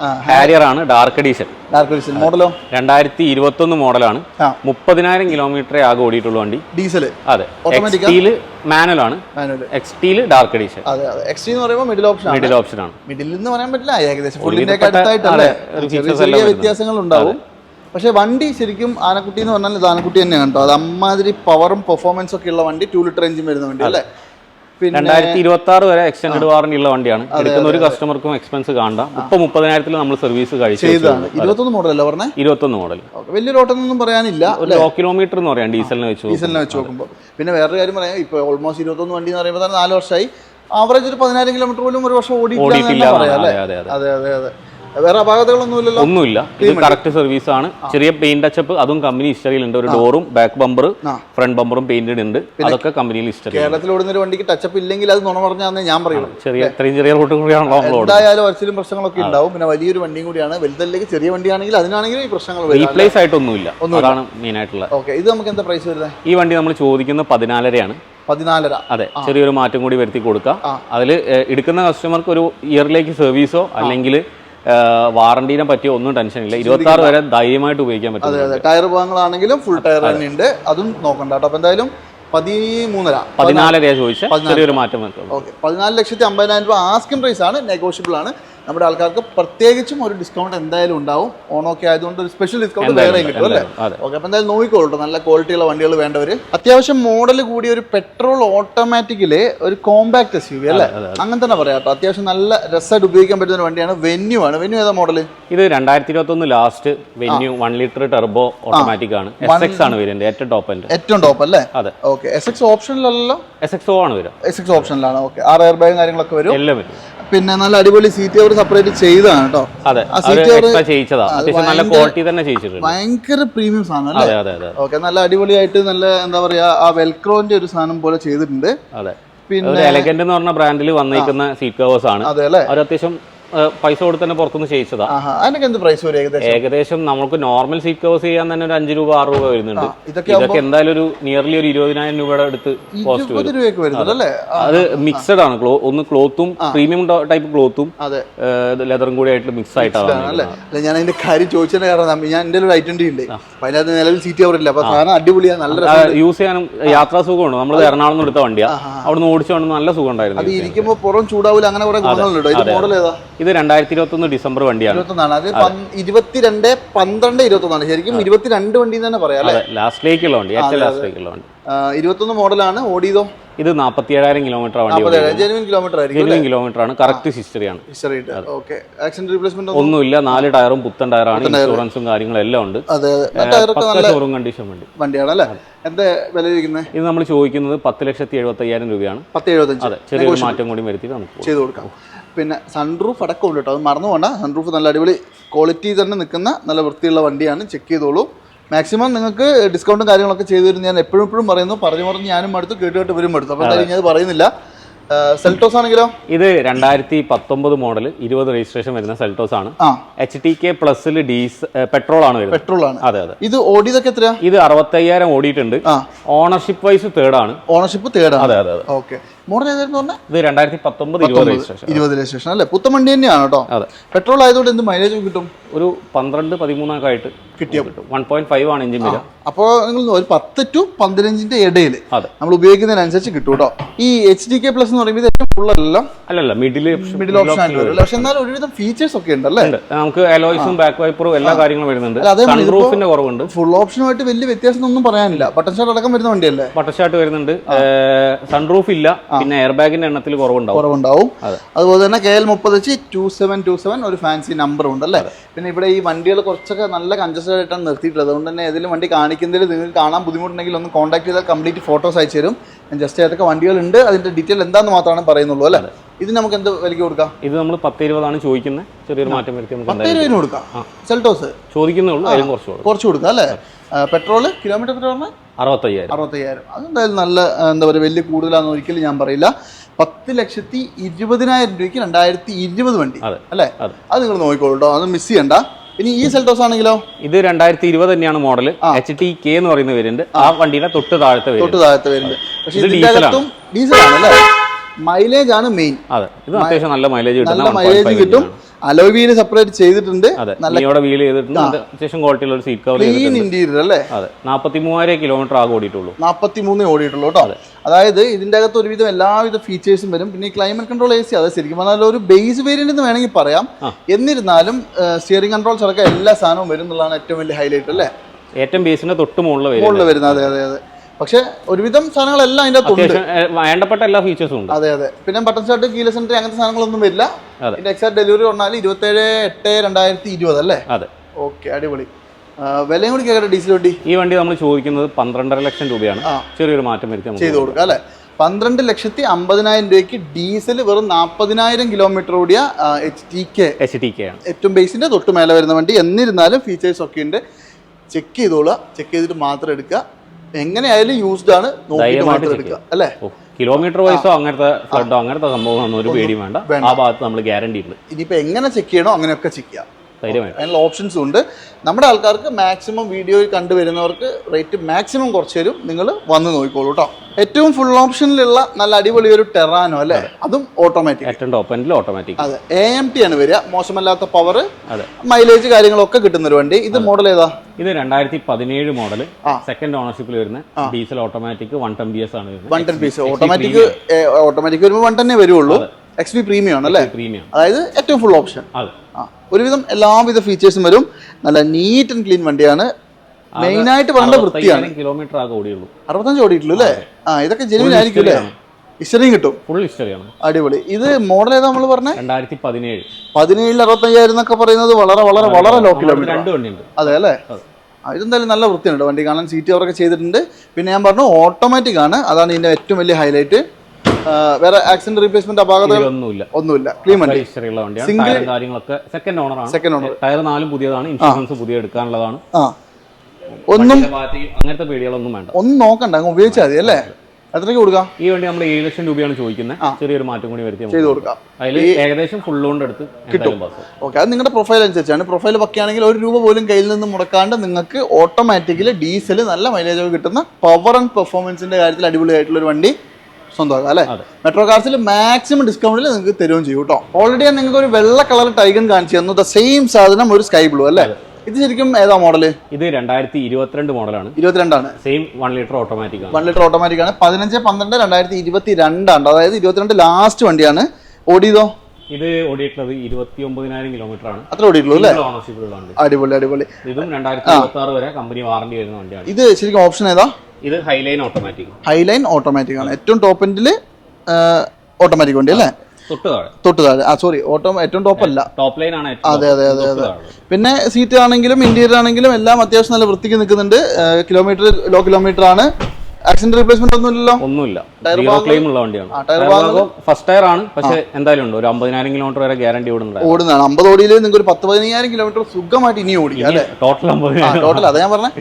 ആ, ഹാരിയർ ആണ് ഡാർക്ക് എഡീഷൻ ഡാർക്ക് ഡീസൽ മോഡലോ? രണ്ടായിരത്തി ഇരുപത്തൊന്ന് മോഡലാണ്. ആ. മുപ്പതിനായിരം കിലോമീറ്റർ ആകെ ഓടിയിട്ടുള്ള വണ്ടി. ഡീസൽ അതെ. എക്സ് ടിയിൽ മാനുവൽ ആണ് മാനുവൽ എക്സ് ഡാർക്ക് എഡീഷൻ എക്സ്ട്രീ എന്ന് പറയുമ്പോൾ മിഡിൽ ഓപ്ഷൻ ആണ്. മിഡിൽ ഓപ്ഷൻ ആണ്. മിഡിൽ എന്ന് പറയാൻ പറ്റില്ല. ഏകദേശം ചെറിയ വ്യത്യാസങ്ങൾ ഉണ്ടാവും പക്ഷെ വണ്ടി ശരിക്കും ആനക്കുട്ടി എന്ന് പറഞ്ഞാൽ ഇത് ആനക്കുട്ടി തന്നെയാണ് കേട്ടോ. അത് അമ്മാതിരി പവറും പെർഫോമൻസും ഒക്കെ ഉള്ള വണ്ടി. ടൂ ലിറ്റർ എഞ്ചിൻ വരുന്ന വണ്ടി അല്ലേ? രണ്ടായിരത്തി ഇരുപത്തി ആറ് വരെ എക്സ്റ്റൻഡ് വാറണ്ടി ഉള്ള വണ്ടിയാണ്. എടുക്കുന്ന ഒരു കസ്റ്റമർക്കും എക്സ്പെൻസ് കാണണ്ട. ഇപ്പൊ മുപ്പതിനായിരത്തിൽ നമ്മൾ സർവീസ് കഴിച്ചു മോഡൽ ഇരുപത്തൊന്ന് മോഡലല്ലേ പറഞ്ഞേ? ഇരുപത്തൊന്ന് മോഡൽ വലിയ വലിയൊരു ഓട്ടമൊന്നും പറയാനില്ല ലോ കിലോമീറ്റർ എന്ന് പറയാം ഡീസലിന് വെച്ച് ഡീസലിനെ വെച്ച് നോക്കുമ്പോൾ. പിന്നെ വേറൊരു കാര്യം പറയാം ഇപ്പൊ ഓൾമോസ്റ്റ് ഇരുപത്തൊന്ന് വണ്ടി എന്ന് പറയുമ്പോൾ തന്നെ നാല് വർഷമായി. ആവറേജ് ഒരു പതിനായിരം കിലോമീറ്റർ പോലും ഒരു വർഷം ഓടിയിട്ടില്ല അല്ലേ? അതെ അതെ അതെ. വേറെ അപാകതകളൊന്നും ഒന്നുമില്ല. ഇത് കറക്റ്റ് സർവീസ് ആണ്. ചെറിയ പെയിന്റ് ടച്ചപ്പ് അതും കമ്പനി ഹിസ്റ്ററിയിലുണ്ട് ഒരു ഡോറും ബാക്ക് ബമ്പർ ഫ്രണ്ട് ബമ്പറും പെയിന്റഡ് ഉണ്ട്. അതൊക്കെ കമ്പനിയിൽ ഹിസ്റ്ററി കേരളത്തിൽ ഓടുന്ന ഒരു വണ്ടിക്ക് ടച്ചപ്പ് ഇല്ലെങ്കിൽ അത് നുണ പറഞ്ഞാന്ന് ഞാൻ പറയുള്ളൂ. ചെറിയ ഇത്രയും ചെറിയ റൂട്ട് കൂടിയാണല്ലോ എന്തായാലും ഒരച്ചിലും പ്രശ്നങ്ങളൊക്കെ ഉണ്ടാവും. പിന്നെ വലിയൊരു വണ്ടിയും കൂടിയാണ്. വലുതല്ലെങ്കിൽ ചെറിയ വണ്ടിയാണെങ്കിൽ അതിനാണെങ്കിലും ഈ പ്രശ്നങ്ങൾ റീപ്ലേസ് ആയിട്ടൊന്നുമില്ല. അതാണ് മെയിൻ ആയിട്ടുള്ള. ഓക്കെ ഇത് നമുക്ക് എന്താ പ്രൈസ് വരുന്നത് ഈ വണ്ടി നമ്മൾ ചോദിക്കുന്ന പതിനാലരയാണ്. പതിനാലര. അതെ ചെറിയൊരു മാറ്റം കൂടി വരുത്തി കൊടുക്കാം. അതിൽ എടുക്കുന്ന കസ്റ്റമർക്ക് ഒരു ഇയറിലേക്ക് സർവീസോ അല്ലെങ്കിൽ വാറണ്ടീനെ പറ്റിയ ഒന്നും ടെൻഷൻ ഇല്ല ഇരുപത്തി ആറ് വരെ ധൈര്യമായിട്ട് ഉപയോഗിക്കാൻ പറ്റും അതെ അതെ. ടയർ ഭാഗങ്ങളാണെങ്കിലും ഫുൾ ടയർ തന്നെ ഉണ്ട് അതും. നോക്കണ്ട കേട്ടോ. അപ്പൊ എന്തായാലും പതിമൂന്നര. പതിനാലരയാ ചോദിച്ചാൽ ചെറിയൊരു മാറ്റം ഓക്കെ. പതിനാല് ലക്ഷത്തി അമ്പതിനായിരം രൂപ ആസ്കിൻ പ്രൈസ് ആണ് നെഗോഷ്യബിൾ ആണ് നമ്മുടെ ആൾക്കാർക്ക് പ്രത്യേകിച്ചും ഒരു ഡിസ്കൗണ്ട് എന്തായാലും ഉണ്ടാവും. ഓണൊക്കെ ആയതുകൊണ്ട് ഒരു സ്പെഷ്യൽ ഡിസ്കൗണ്ട് വേറെ കിട്ടും അല്ലേ? ഓക്കെ അപ്പം എന്തായാലും നോക്കിക്കോളൂ നല്ല ക്വാളിറ്റിയുള്ള വണ്ടികൾ വേണ്ടവർ അത്യാവശ്യം മോഡൽ കൂടി ഒരു പെട്രോൾ ഓട്ടോമാറ്റിക്കിൽ ഒരു കോമ്പാക്ട് എസ് യു വി അല്ലേ അങ്ങനെ തന്നെ പറയാം കേട്ടോ. അത്യാവശ്യം നല്ല രസമായിട്ട് ഉപയോഗിക്കാൻ പറ്റുന്ന ഒരു വണ്ടിയാണ്. വെന്യൂ ആണ്. വെന്യൂ ഏതാ മോഡൽ ഇത് രണ്ടായിരത്തി ഇരുപത്തി ഒന്ന് last Venue one litre turbo automatic ആണ്. എസ് എക്സ് ആണ് വരുന്നത് ഏറ്റവും ടോപ്പ് ഏറ്റവും ടോപ്പ് അല്ലേ? അതെ. ഓക്കെ എസ് എക്സ് ഓപ്ഷനിലല്ലോ എസ് എക്സ് ഓ ആണ് വരും എസ് എക്സ് ഓപ്ഷനിലാണ് ഓക്കെ ആറ് എയർ ബാഗും കാര്യങ്ങളൊക്കെ വരും. എല്ലാം വരും. പിന്നെ നല്ല അടിപൊളി സീറ്റ് അവർ സെപ്പറേറ്റ് ചെയ്തതാണ് കേട്ടോ ആ ഭയങ്കര പ്രീമിയം സാധനം അല്ലേ? ഓക്കെ നല്ല അടിപൊളിയായിട്ട് നല്ല എന്താ പറയാ ആ വെൽക്രോന്റെ ഒരു സാധനം പോലെ ചെയ്തിട്ടുണ്ട്. പിന്നെ എലഗന്റ് എന്ന് പറഞ്ഞ ബ്രാൻഡിൽ വന്നിരിക്കുന്ന സീറ്റ് കവേഴ്സ് ആണ്. അതെ അല്ലേ? അവർ അത്യാവശ്യം പൈസ കൊടുത്ത് തന്നെ പുറത്തുനിന്ന് ചെയ്യിച്ചതാ. അതിനൊക്കെ എന്ത് പ്രൈസ് വരും ഏകദേശം? ഏകദേശം നമുക്ക് നോർമൽ സീറ്റ് കവേഴ്സ് ചെയ്യാൻ തന്നെ ഒരു അഞ്ച് രൂപ ആറ് രൂപ വരുന്നുണ്ട്. ഇതൊക്കെ എന്തായാലും ഒരു നിയർലി ഒരു ഇരുപതിനായിരം രൂപയുടെ അടുത്ത് കോസ്റ്റ് വരും. അത്. മിക്സഡ് ആണ്. ക്ലോ ഒന്ന് ക്ലോത്തും പ്രീമിയം ടൈപ്പ് ക്ലോത്തും ലെതറും കൂടി ആയിട്ട് മിക്സ് ആയിട്ടാണ് അല്ലേ? ഞാൻ അതിന്റെ കാര്യം ചോദിച്ചതിന്റെ കാരണം ഞാൻ എന്റെ ഒരു ഐറ്റന്റി ഉണ്ട് അതിനകത്ത് നിലവിൽ സീറ്റ് കവർ ഇല്ല. അപ്പൊ സാധനം അടിപൊളിയാണ് നല്ല യൂസ് ചെയ്യാനും യാത്രാ സുഖമുണ്ട്. നമ്മൾ എറണാകുളം എടുത്ത വണ്ടിയാണ് വണ്ടിയാ നിന്ന് ഓടിച്ചുകൊണ്ട് നല്ല സുഖം അത് ഉണ്ടായിരുന്നു ഇരിക്കുമ്പോ പുറം ചൂടാവില്ല അങ്ങനെ കുറെ ഗുണങ്ങളുണ്ടോ. ഇത് മോഡൽ ഏതാ? ഇത് രണ്ടായിരത്തി ഇരുപത്തി ഒന്ന് ഡിസംബർ വണ്ടിയാണ്. ഇരുപത്തൊന്നാണ്. അത് ഇരുപത്തിരണ്ട് പന്ത്രണ്ട് ഇരുപത്തൊന്നാണ്. ശരിക്കും ഇരുപത്തിരണ്ട് വണ്ടി തന്നെ പറയാം ലാസ്റ്റിലേക്കുള്ള വണ്ടി ഏറ്റവും ലാസ്റ്റിലേക്കുള്ള വണ്ടി. ഇരുപത്തൊന്ന് മോഡലാണ് ഓടിയതോ? ഇത് നാൽപ്പത്തി ഏഴായിരം കിലോമീറ്റർ വണ്ടി ജെനുവിൻ കിലോമീറ്റർ ആണ്. കറക്റ്റ് ഹിസ്റ്ററി ആണ്. റീപ്ലേസ്മെന്റ് ഒന്നുമില്ല. നാല് ടയറും പുത്തൻ ടയറാണ്. ഇൻഷുറൻസും കാര്യങ്ങളും എല്ലാം ഉണ്ട്. ഷോറൂം കണ്ടീഷൻ വണ്ടി. വണ്ടിയാണ് അല്ലേ എന്താ വില ഇത് നമ്മൾ ചോദിക്കുന്നത് പത്ത് ലക്ഷത്തി എഴുപത്തി അയ്യായിരം രൂപയാണ്. പത്ത് എഴുപത്തഞ്ച്. അതെ ചെറിയൊരു മാറ്റം കൂടി വരുത്തിയിട്ട് നമുക്ക് ചെയ്ത് കൊടുക്കാം. പിന്നെ സൺറൂഫ് അടക്കം ഉണ്ട് കേട്ടോ. അത് മറന്നു പോകണ്ട സൺറൂഫ് നല്ല അടിപൊളി ക്വാളിറ്റി തന്നെ നിൽക്കുന്ന നല്ല വൃത്തിയുള്ള വണ്ടിയാണ്. ചെക്ക് ചെയ്തോളൂ. മാക്സിമം നിങ്ങൾക്ക് ഡിസ്കൗണ്ടും കാര്യങ്ങളൊക്കെ ചെയ്തു തരും ഞാൻ എപ്പോഴും എപ്പോഴും പറയുന്നു. പറഞ്ഞു പറഞ്ഞ് ഞാനും അടുത്ത് കേട്ട് കേട്ട് ഇവരും അടുത്തു അപ്പോൾ എന്തായാലും ഞാൻ പറയുന്നില്ല. സെൽറ്റോസ് ആണെങ്കിലോ? ഇത് രണ്ടായിരത്തി പത്തൊമ്പത് മോഡൽ ഇരുപത് രജിസ്ട്രേഷൻ വരുന്ന സെൽറ്റോസ് ആണ്. എച്ച് ടി കെ പ്ലസിൽ ഡീസ് പെട്രോൾ ആണ് വരുന്നത്. പെട്രോൾ ആണ്. അതെ അതെ. ഇത് ഓടിയതൊക്കെ എത്രയാ? ഇത് അറുപത്തയ്യായിരം ഓടിയിട്ടുണ്ട്. ഓണർഷിപ്പ് വൈസ് തേർഡ് ആണ്. ഓണർഷിപ്പ് തേർഡ് ആണ്. അതെ അതെ അതെ. ഓക്കെ മോഡൽ ഏതായിരുന്നു പറഞ്ഞാൽ ഇത് രണ്ടായിരത്തി പത്തൊമ്പത് ഇരുപത് രജിസ്ട്രേഷൻ. ഇരുപത് രജിസ്ട്രേഷൻ അല്ലേ? പുത്തൻ വണ്ടി തന്നെയാണ് കേട്ടോ. അതെ. പെട്രോൾ ആയതുകൊണ്ട് എന്ത് മൈലേജ് കിട്ടും? ഒരു പന്ത്രണ്ട് പതിമൂന്നൊക്കെ ആയിട്ട് കിട്ടിയ? കിട്ടും. വൺ പോയിന്റ് ഫൈവ് ആണ് എഞ്ചിൻ വരിക അപ്പോൾ നിങ്ങൾ ഒരു പത്ത് ടു പതിനഞ്ചിന്റെ ഇടയിൽ നമ്മൾ ഉപയോഗിക്കുന്നതിനനുസരിച്ച് കിട്ടും കേട്ടോ. ഈ എച്ച് ഡി കെ പ്ലസ് എന്ന് പറയുമ്പോൾ അല്ലല്ല മിഡിൽ മിഡിൽ ഓപ്ഷൻ പക്ഷെ എന്നാൽ ഒരുവിധം ഫീച്ചേഴ്സ് ഒക്കെ ഉണ്ടല്ലേ? ഉണ്ട്. നമുക്ക് അലോയ്സും ബാക്ക് വൈപ്പറും എല്ലാ കാര്യങ്ങളും വരുന്നുണ്ട്. സൺറൂഫിന്റെ കുറവുണ്ട്. ഫുൾ ഓപ്ഷനുമായിട്ട് വലിയ വ്യത്യാസം ഒന്നും പറയാനില്ല. ബട്ടൺ ഷാട്ട് അടക്കം വരുന്ന വണ്ടിയല്ലേ? ബട്ടർഷാട്ട് വരുന്നുണ്ട്. സൺറൂഫ് ഇല്ല. പിന്നെ എയർ ബാഗിന്റെ എണ്ണത്തിൽ കുറവുണ്ടാവും. കുറവുണ്ടാവും. അതുപോലെ തന്നെ കെ എൽ മുപ്പത് വെച്ച് ടു സെവൻ ടു സെവൻ ഒരു ഫാൻസി നമ്പർ ഉണ്ട് അല്ലേ? പിന്നെ ഇവിടെ ഈ വണ്ടികൾ കുറച്ചൊക്കെ നല്ല കൺജസ്റ്റഡ് ആയിട്ടാണ് നിർത്തിയിട്ടുള്ളത്. അതുകൊണ്ട് തന്നെ ഏതെങ്കിലും വണ്ടി കാണിക്കുന്നതിൽ നിങ്ങൾക്ക് കാണാൻ ബുദ്ധിമുട്ടുണ്ടെങ്കിൽ ഒന്ന് കോൺടാക്ട് ചെയ്താൽ കംപ്ലീറ്റ് ഫോട്ടോസ് അയച്ചു തരും ജസ്റ്റ് ഏതൊക്കെ വണ്ടികളുണ്ട് അതിന്റെ ഡീറ്റെയിൽ എന്താന്ന് മാത്രമാണ് പറയുന്നുള്ളൂ അല്ലേ? ഇത് നമുക്ക് എന്ത് വിലയ്ക്ക് കൊടുക്കാം? ഇത് നമ്മൾ പത്ത് ഇരുപതാണ് ചോദിക്കുന്നത് ചെറിയൊരു മാറ്റം വരുത്തി നമുക്ക് പത്ത് രൂപന് കൊടുക്കാം. സെൽട്ടോസ് ചോദിക്കുന്നേ ഉള്ളൂ അതിലും കുറച്ച് കുറച്ച് കൊടുക്കാം അല്ലേ? പെട്രോൾ കിലോമീറ്റർ പെട്രോൾ പറഞ്ഞാൽ അറുപത്തയ്യായിരം. അറുപത്തയ്യായിരം. അതെന്തായാലും നല്ല എന്താ പറയുക വലിയ കൂടുതലാണെന്ന് ഒരിക്കലും ഞാൻ പറയില്ല. പത്ത് ലക്ഷത്തി ഇരുപതിനായിരം രൂപയ്ക്ക് രണ്ടായിരത്തി ഇരുപത് വണ്ടി. അല്ലേ? അത്. നിങ്ങൾ നോക്കിക്കോളൂ കേട്ടോ അത് മിസ് ചെയ്യണ്ട. ഇനി ഈ സെൽട്ടോസ് ആണെങ്കിലോ? ഇത് രണ്ടായിരത്തി ഇരുപത് തന്നെയാണ് മോഡൽ എച്ച് ടി കെ എന്ന് പറയുന്ന വരുന്നുണ്ട് ആ. വണ്ടിയുടെ തൊട്ട് താഴത്തെ തൊട്ട് താഴത്തെ വരുന്നുണ്ട് പക്ഷേ ഇതിന്റെ അകത്തും അല്ലേ മൈലേജ് ആണ് മെയിൻ. അതെ. ഇത് അത്യാവശ്യം നല്ല മൈലേജ് നല്ല മൈലേജ് കിട്ടും. അലോയ് വീൽ സെപ്പറേറ്റ് ചെയ്തിട്ടുണ്ട്. അതെ വീൽ വീൽ ചെയ്തിട്ടുണ്ട്. അത് അത്യാവശ്യം ക്വാളിറ്റിയുള്ള ഒരു സീറ്റ് കവർ ക്ലീൻ ഇന്റീരിയർ അല്ലേ? അതെ നാൽപ്പത്തി മൂവായിരം കിലോമീറ്റർ ആകെ ഓടിയിട്ടുള്ളൂ. നാൽപ്പത്തി മൂന്ന് ഓടിയിട്ടുള്ളൂ കേട്ടോ. അതായത് ഇതിന്റെ അകത്ത് ഒരുവിധം എല്ലാവിധ ഫീച്ചേഴ്സും വരും. പിന്നെ ഈ ക്ലൈമറ്റ് കൺട്രോൾ എ സി അത് ശരിക്കും പറഞ്ഞാൽ ഒരു ബേസ് വേരിയന്റ് എന്ന് വേണമെങ്കിൽ പറയാം. എന്നിരുന്നാലും സ്റ്റിയറിംഗ് കൺട്രോൾ അടക്കം എല്ലാ സാധനവും വരും എന്നുള്ളതാണ് ഏറ്റവും വലിയ ഹൈലൈറ്റ് അല്ലേ? ഏറ്റവും ബേസിന്റെ തൊട്ട് മുകളിൽ വരുന്നത്. അതെ അതെ അതെ. പക്ഷെ ഒരുവിധം സാധനങ്ങളെല്ലാം അതിന്റെ വേണ്ടപ്പെട്ട എല്ലാ ഫീച്ചേഴ്സും ഉണ്ട്. അതെ അതെ. പിന്നെ ബട്ടൺ സ്റ്റാർട്ട് കീല സെന്റർ അങ്ങനത്തെ സാധനങ്ങളൊന്നും വരില്ല. ഇതിന്റെ എക്സാക്ട് ഡെലിവറി പറഞ്ഞാൽ ഇരുപത്തേഴ് എട്ട് രണ്ടായിരത്തി ഇരുപത് അല്ലേ? അതെ. ഓക്കെ അടിപൊളി. വിലയും കൂടി കേൾക്കട്ടെ ഡീസൽ വണ്ടി ഈ വണ്ടി നമ്മൾ ചോദിക്കുന്നത് പന്ത്രണ്ടര ലക്ഷം രൂപയാണ്. ചെറിയൊരു മാറ്റം വരുത്തി ചെയ്ത് കൊടുക്കാം അല്ലേ? പന്ത്രണ്ട് ലക്ഷത്തി അമ്പതിനായിരം രൂപയ്ക്ക് ഡീസൽ വെറും നാൽപ്പതിനായിരം കിലോമീറ്റർ ഓടിയ H T K H T K ആണ്. ഏറ്റവും ബേസിന്റെ തൊട്ട് മേലെ വരുന്ന വണ്ടി. എന്നിരുന്നാലും ഫീച്ചേഴ്സ് ഒക്കെ ഉണ്ട്. ചെക്ക് ചെയ്തോളുക. ചെക്ക് ചെയ്തിട്ട് മാത്രം എടുക്കുക. എങ്ങനെയായാലും യൂസ്ഡ് ആണ്. നോക്കിയിട്ട് മാത്രം എടുക്കുക. അല്ലേ? കിലോമീറ്റർ വൈസോ അങ്ങനത്തെ ഫ്ലഡോ അങ്ങനത്തെ സംഭവം ഒരു പേടിയും വേണ്ട. ആ ഭാഗത്ത് നമ്മൾ ഗ്യാരണ്ടി ഉണ്ട് ഇനിയിപ്പോൾ എങ്ങനെ ചെക്ക് ചെയ്യണോ അങ്ങനെയൊക്കെ ചെക്ക് ചെയ്യാം. ധൈര്യമായിട്ട്. അതിനുള്ള ഓപ്ഷൻസും ഉണ്ട്. നമ്മുടെ ആൾക്കാർക്ക് മാക്സിമം വീഡിയോയിൽ കണ്ടുവരുന്നവർക്ക് റേറ്റ് മാക്സിമം കുറച്ച് തരും നിങ്ങൾ വന്ന് നോക്കിക്കോളൂ കേട്ടോ ഏറ്റവും ഫുൾ ഓപ്ഷനിലുള്ള നല്ല അടിപൊളി ഒരു ടെറാനോ അല്ലേ? അതും. ഓട്ടോമാറ്റിക് ഏറ്റവും ടോപ്പ് എൻഡിൽ ഓട്ടോമാറ്റിക് അതെ. എ എം ടി ആണ് വരിക. മോശമല്ലാത്ത പവർ മൈലേജ് കാര്യങ്ങളൊക്കെ കിട്ടുന്ന ഒരു വണ്ടി. ഇത് മോഡൽ ഏതാ? ഇത് രണ്ടായിരത്തി പതിനേഴ് മോഡൽ സെക്കൻഡ് ഓണർഷിപ്പിൽ വരുന്ന diesel automatic one ten B S ആണ് one ten B S automatic automatic വരുമ്പോൾ വൺ ടെന്നേ വരുള്ളൂ. എക്സ് പി പ്രീമിയം ആണ് അല്ലേ? പ്രീമിയം അതായത് ഏറ്റവും ഫുൾ ഓപ്ഷൻ അതെ. ആ ഒരുവിധം എല്ലാവിധ ഫീച്ചേഴ്സും വരും. നല്ല നീറ്റ് ആൻഡ് ക്ലീൻ വണ്ടിയാണ്. മെയിൻ ആയിട്ട് പറയേണ്ട വൃത്തിയാണ്. കിലോമീറ്റർ ആകെ ഓടിയുള്ളൂ. അറുപത്തഞ്ച് ഓടിയിട്ടുള്ളൂ അല്ലേ? ആ ഇതൊക്കെ ജെനുവിൻ ആയിരിക്കും അല്ലേ? ഹിസ്റ്ററിയും കിട്ടും. ഫുൾ ഹിസ്റ്ററിയാണ് അടിപൊളി. ഇത് മോഡൽ ഏതാ നമ്മൾ പറഞ്ഞത് രണ്ടായിരത്തി പതിനേഴ് പതിനേഴിൽ അറുപത്തയ്യായിരം എന്നൊക്കെ പറയുന്നത് വളരെ വളരെ വളരെ ലോ കിലോമീറ്റർ രണ്ട് വണ്ടിയുണ്ട്. അതെ അല്ലേ? ഇതെന്തായാലും നല്ല വൃത്തിയുണ്ട് വണ്ടി കാണാൻ സീറ്റ് കവറൊക്കെ ചെയ്തിട്ടുണ്ട്. പിന്നെ ഞാൻ പറഞ്ഞു ഓട്ടോമാറ്റിക് ആണ്. അതാണ് ഇതിന്റെ ഏറ്റവും വലിയ ഹൈലൈറ്റ് വേറെ ആക്സിഡന്റ് റീപ്ലേസ്മെന്റ് അപാകത ഇതിലൊന്നുമില്ല ഒന്നുമില്ല. ക്ലീൻ വണ്ടി. ഹിസ്റ്ററി ഉള്ള വണ്ടിയാണ്. സിംഗിൾ കാര്യങ്ങളൊക്കെ സെക്കൻഡ് ഓണറാണ് സെക്കൻഡ് ഓണർ ടയർ നാലും പുതിയതാണ്. ഇൻഷുറൻസ് പുതിയ എടുക്കാനുള്ളതാണ്. ഒന്നും അങ്ങനത്തെ പേടികളൊന്നും വേണ്ട. ഒന്നും നോക്കണ്ട. അങ്ങ് ഉപയോഗിച്ചാൽ മതി അല്ലേ? എത്രയ്ക്ക് കൊടുക്കാം? ഈ വണ്ടി നമ്മൾ ഏഴ് ലക്ഷം രൂപയാണ് ചോദിക്കുന്നത് ചെറിയൊരു മാറ്റം കൂടി വരുത്തി ചെയ്ത് കൊടുക്കാം. അതിൽ ഏകദേശം ഫുൾ ലോൺ എടുത്ത് കിട്ടും. ഓക്കെ അത് നിങ്ങളുടെ പ്രൊഫൈൽ അനുസരിച്ചാണ്. പ്രൊഫൈൽ പക്കയാണെങ്കിൽ ഒരു രൂപ പോലും കയ്യിൽ നിന്ന് മുടക്കാണ്ട് നിങ്ങൾക്ക് ഓട്ടോമാറ്റിക്കലി ഡീസൽ നല്ല മൈലേജ് കിട്ടുന്ന പവർ ആൻഡ് പെർഫോമൻസിന്റെ കാര്യത്തിൽ അടിപൊളിയായിട്ടുള്ള ഒരു വണ്ടി സ്വന്തമാക്കാം അല്ലേ? മെട്രോ കാർസിൽ മാക്സിമം ഡിസ്കൗണ്ടിൽ നിങ്ങൾക്ക് തരുകയും ചെയ്യും കേട്ടോ. ഓൾറെഡി ഞാൻ നിങ്ങൾക്ക് ഒരു വെള്ള കളർ ടൈഗൺ കാണിച്ചു തന്നു. ദ സെയിം സാധനം ഒരു സ്കൈ ബ്ലൂ അല്ലേ? ഇത് ശരിക്കും ഏതാ മോഡൽ ഇത് രണ്ടായിരത്തി ഇരുപത്തിരണ്ട് മോഡലാണ് ഇരുപത്തിരണ്ടാണ്. സെയിം വൺ ലിറ്റർ ഓട്ടോമാറ്റിക് ആണ്. വൺ ലിറ്റർ ഓട്ടോമാറ്റിക് ആണ്. പതിനഞ്ച് പന്ത്രണ്ട് രണ്ടായിരത്തി ഇരുപത്തി രണ്ടാണ് അതായത് ഇരുപത്തിരണ്ട് ലാസ്റ്റ് വണ്ടിയാണ്. ഓടിയതോ? ഇത് ഓടിയിട്ടുള്ളത് ഇരുപത്തി ഒമ്പതിനായിരം കിലോമീറ്റർ ആണ് അത്ര ഓടിയിട്ടുള്ളൂ അല്ലേ? ഓണർഷിപ്പിലുള്ള വണ്ടി. അടിപൊളി അടിപൊളി. ഇതും രണ്ടായിരത്തി ഇരുപത്തി ആറ് വരെ കമ്പനി വാറണ്ടി വരുന്ന വണ്ടിയാണ്. ഇത് ശരിക്കും ഓപ്ഷൻ ഏതാ? ഇത് ഹൈലൈൻ ഓട്ടോമാറ്റിക് ഹൈലൈൻ ഓട്ടോമാറ്റിക് ആണ്. ഏറ്റവും ടോപ്പ് എൻഡിൽ ഓട്ടോമാറ്റിക് വണ്ടി അല്ലേ? തൊട്ട് താഴെ. ആ സോറി ഓട്ടോ ഏറ്റവും ടോപ്പ് അല്ല. ടോപ്പ് ലൈൻ ആണ് അതെ, അതെ, അതെ, അതെ. പിന്നെ സീറ്റ് ആണെങ്കിലും ഇന്റീരിയർ ആണെങ്കിലും എല്ലാം അത്യാവശ്യം നല്ല വൃത്തിക്ക് നിൽക്കുന്നുണ്ട്. കിലോമീറ്റർ ലോ കിലോമീറ്റർ ആണ്. ആക്സിഡന്റ് റീപ്ലേസ്മെന്റ് ഒന്നും ഇല്ലല്ലോ ഒന്നുമില്ല സീറോ ക്ലെയിം ഉള്ള വണ്ടിയാണ്. ഫസ്റ്റ് ടയർ ആണ്. പക്ഷേ എന്തായാലും ഉണ്ട്. ഒരു അമ്പതിനായിരം കിലോമീറ്റർ വരെ ഗ്യാരണ്ടി ഓടുന്നുണ്ട് ഓടുന്നതാണ്. അമ്പത് ഓടിയിൽ നിങ്ങൾക്ക് ഒരു പത്ത് പതിനയ്യായിരം കിലോമീറ്റർ സുഖമായിട്ട് ഇനി ഓടിക്കാം അല്ലേ? ടോട്ടൽ ടോട്ടൽ അതാ ഞാൻ പറഞ്ഞത്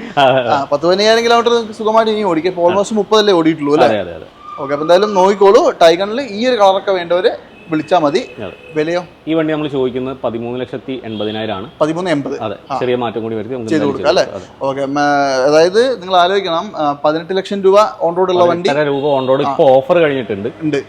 ആ പത്ത് പതിനയ്യായിരം കിലോമീറ്റർ നിങ്ങൾക്ക് സുഖമായിട്ട് ഇനി ഓടിക്കാം. ഓൾമോസ്റ്റ് മുപ്പതല്ലേ ഓടിയിട്ടുള്ളൂ അല്ലേ? ഓക്കെ അപ്പൊ എന്തായാലും നോക്കിക്കോളൂ. ടൈഗണിൽ ഈ ഒരു കളറൊക്കെ വേണ്ടവർ വിളിച്ചാൽ മതി. വിലയോ? ഈ വണ്ടി നമ്മൾ ചോദിക്കുന്നത് പതിമൂന്ന് ലക്ഷത്തി എൺപതിനായിരം ആണ് പതിമൂന്ന് എൺപത്. അതെ. ചെറിയ മാറ്റം കൂടി വരുത്തി ചെയ്ത് കൊടുക്കുക കൊടുക്കാം അല്ലേ? ഓക്കെ അതായത് നിങ്ങൾ ആലോചിക്കണം പതിനെട്ട് ലക്ഷം രൂപ ഓൺ റോഡ് ഉള്ള വണ്ടി. രൂപ ഓൺ റോഡ് ഇപ്പോൾ ഓഫർ കഴിഞ്ഞിട്ടുണ്ട്. ഉണ്ട്.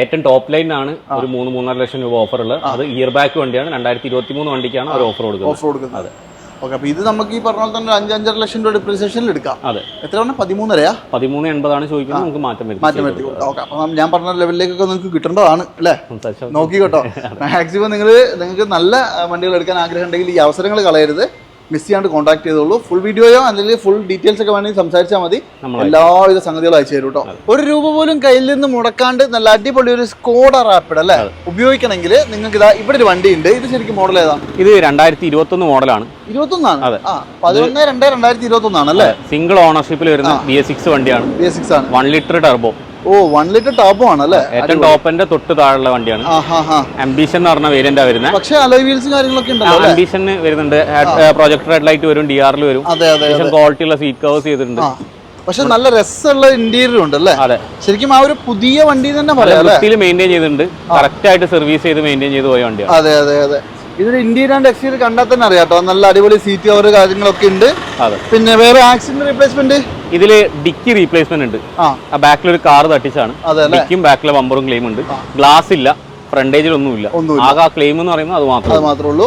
ഏറ്റവും ടോപ്പ് ലൈൻ ആണ് ഒരു മൂന്ന് മൂന്നര ലക്ഷം രൂപ ഓഫർ ഉള്ളത്. അത് ഇയർ ബാക്ക് വണ്ടിയാണ്. രണ്ടായിരത്തി ഇരുപത്തി മൂന്ന് വണ്ടിക്കാണ് അവർ ഓഫർ കൊടുക്കുന്നത്. ഓഫർ കൊടുക്കുന്നത്. കൊടുക്കുന്നത് ഓക്കെ അപ്പോൾ ഇത് നമുക്ക് ഈ പറഞ്ഞ പോലെ തന്നെ അഞ്ച് അഞ്ചര ലക്ഷം രൂപ ഡിപ്രിസിയേഷനിൽ എടുക്കാം. അതെ. എത്ര പറഞ്ഞാൽ പതിമൂന്നരയാ? പതിമൂന്ന് എൺപതാണ് ചോദിക്കുന്നത് നമുക്ക് മാറ്റം വരും മാറ്റം വരുത്തി. ഓക്കെ അപ്പം ഞാൻ പറഞ്ഞ ലെവലിലേക്കൊക്കെ നിങ്ങൾക്ക് കിട്ടേണ്ടതാണ് അല്ലേ? നോക്കി കേട്ടോ മാക്സിമം നിങ്ങൾ നിങ്ങൾക്ക് നല്ല വണ്ടികൾ എടുക്കാൻ ആഗ്രഹം ഉണ്ടെങ്കിൽ ഈ അവസരങ്ങൾ കളയരുത്. മിസ് ചെയ്യാണ്ട് കോൺടാക്ട് ചെയ്തോളൂ. ഫുൾ വീഡിയോയോ അല്ലെങ്കിൽ ഫുൾ ഡീറ്റെയിൽസ് ഒക്കെ വേണമെങ്കിൽ സംസാരിച്ചാൽ മതി. എല്ലാവിധ സംഗതികളും അയച്ചു തരും കേട്ടോ ഒരു രൂപ പോലും കയ്യിൽ നിന്ന് മുടക്കാണ്ട് നല്ല അടിപൊളി ഒരു സ്കോഡ റാപ്പിഡ് അല്ലേ? ഉപയോഗിക്കണമെങ്കിൽ നിങ്ങൾക്ക് ഇതാ ഇവിടെ ഒരു വണ്ടി ഉണ്ട് ഇത് ശരിക്കും മോഡൽ ഏതാ? ഇത് രണ്ടായിരത്തി ഇരുപത്തൊന്ന് മോഡലാണ് ഇരുപത്തൊന്നാണ്? പതിനൊന്ന് രണ്ട് രണ്ടായിരത്തി ഇരുപത്തി ഒന്നാണ് അല്ലേ സിംഗിൾ ഓണർഷിപ്പിൽ വരുന്ന ബി എസ് സിക്സ് വണ്ടിയാണ്. ബി എസ് സിക്സ് ആണ്. വൺ ലിറ്റർ ടർബോ ഓ വൺ ലിറ്റർ ടാപ്പും ആണ് അല്ലേ? ഏറ്റവും ടോപ്പിന്റെ തൊട്ട് താഴെയുള്ള വണ്ടിയാണ്. അംബീഷൻ എന്ന് പറഞ്ഞ വേരിയന്റാ വരുന്നത് പക്ഷേ അലോയ് വീൽസ് കാര്യങ്ങളൊക്കെ ഉണ്ടല്ലോ എംബിഷൻ വരുന്നുണ്ട്. പ്രൊജക്ടർ ഹെഡ് ലൈറ്റ് വരും ഡി ആറിൽ വരും. അതെ അതെ അത്യാവശ്യം ക്വാളിറ്റി ഉള്ള സീറ്റ് കവേഴ്സ് ചെയ്തിട്ടുണ്ട്. പക്ഷെ നല്ല രസമുള്ള ഇന്റീരിയർ ഉണ്ട് അല്ലേ? അതെ. ശരിക്കും ആ ഒരു പുതിയ വണ്ടി തന്നെ പറയാം മെയിന്റെയിൻ ചെയ്തിട്ടുണ്ട്. കറക്റ്റ് ആയിട്ട് സർവീസ് ചെയ്ത് മെയിന്റെയിൻ ചെയ്ത് പോയ വണ്ടിയാണ്. അതെ അതെ അതെ. ഇതിന്റെ ഇന്റീരിയർ ആൻഡ് എക്സ്റ്റീരിയർ കണ്ടാൽ തന്നെ അറിയാം കേട്ടോ. നല്ല അടിപൊളി സീറ്റ് കവർ കാര്യങ്ങളൊക്കെ ഉണ്ട്. പിന്നെ വേറെ ആക്സിഡന്റ് റീപ്ലേസ്മെന്റ് ഇതിൽ ഡിക്കി റീപ്ലേസ്മെന്റ് ഉണ്ട്. ആ. ബാക്കിലൊരു ബാക്കിൽ ഒരു കാർ തട്ടിച്ചാണ് ഡിക്കും ബാക്കിലെ ബമ്പറും ക്ലെയിം ഉണ്ട്. ഗ്ലാസ് ഇല്ല ഫ്രണ്ടേജിൽ ഒന്നുമില്ല. ആകെ ക്ലെയിം എന്ന് പറയുന്നത് അത് മാത്രം അത് മാത്രമേ ഉള്ളൂ.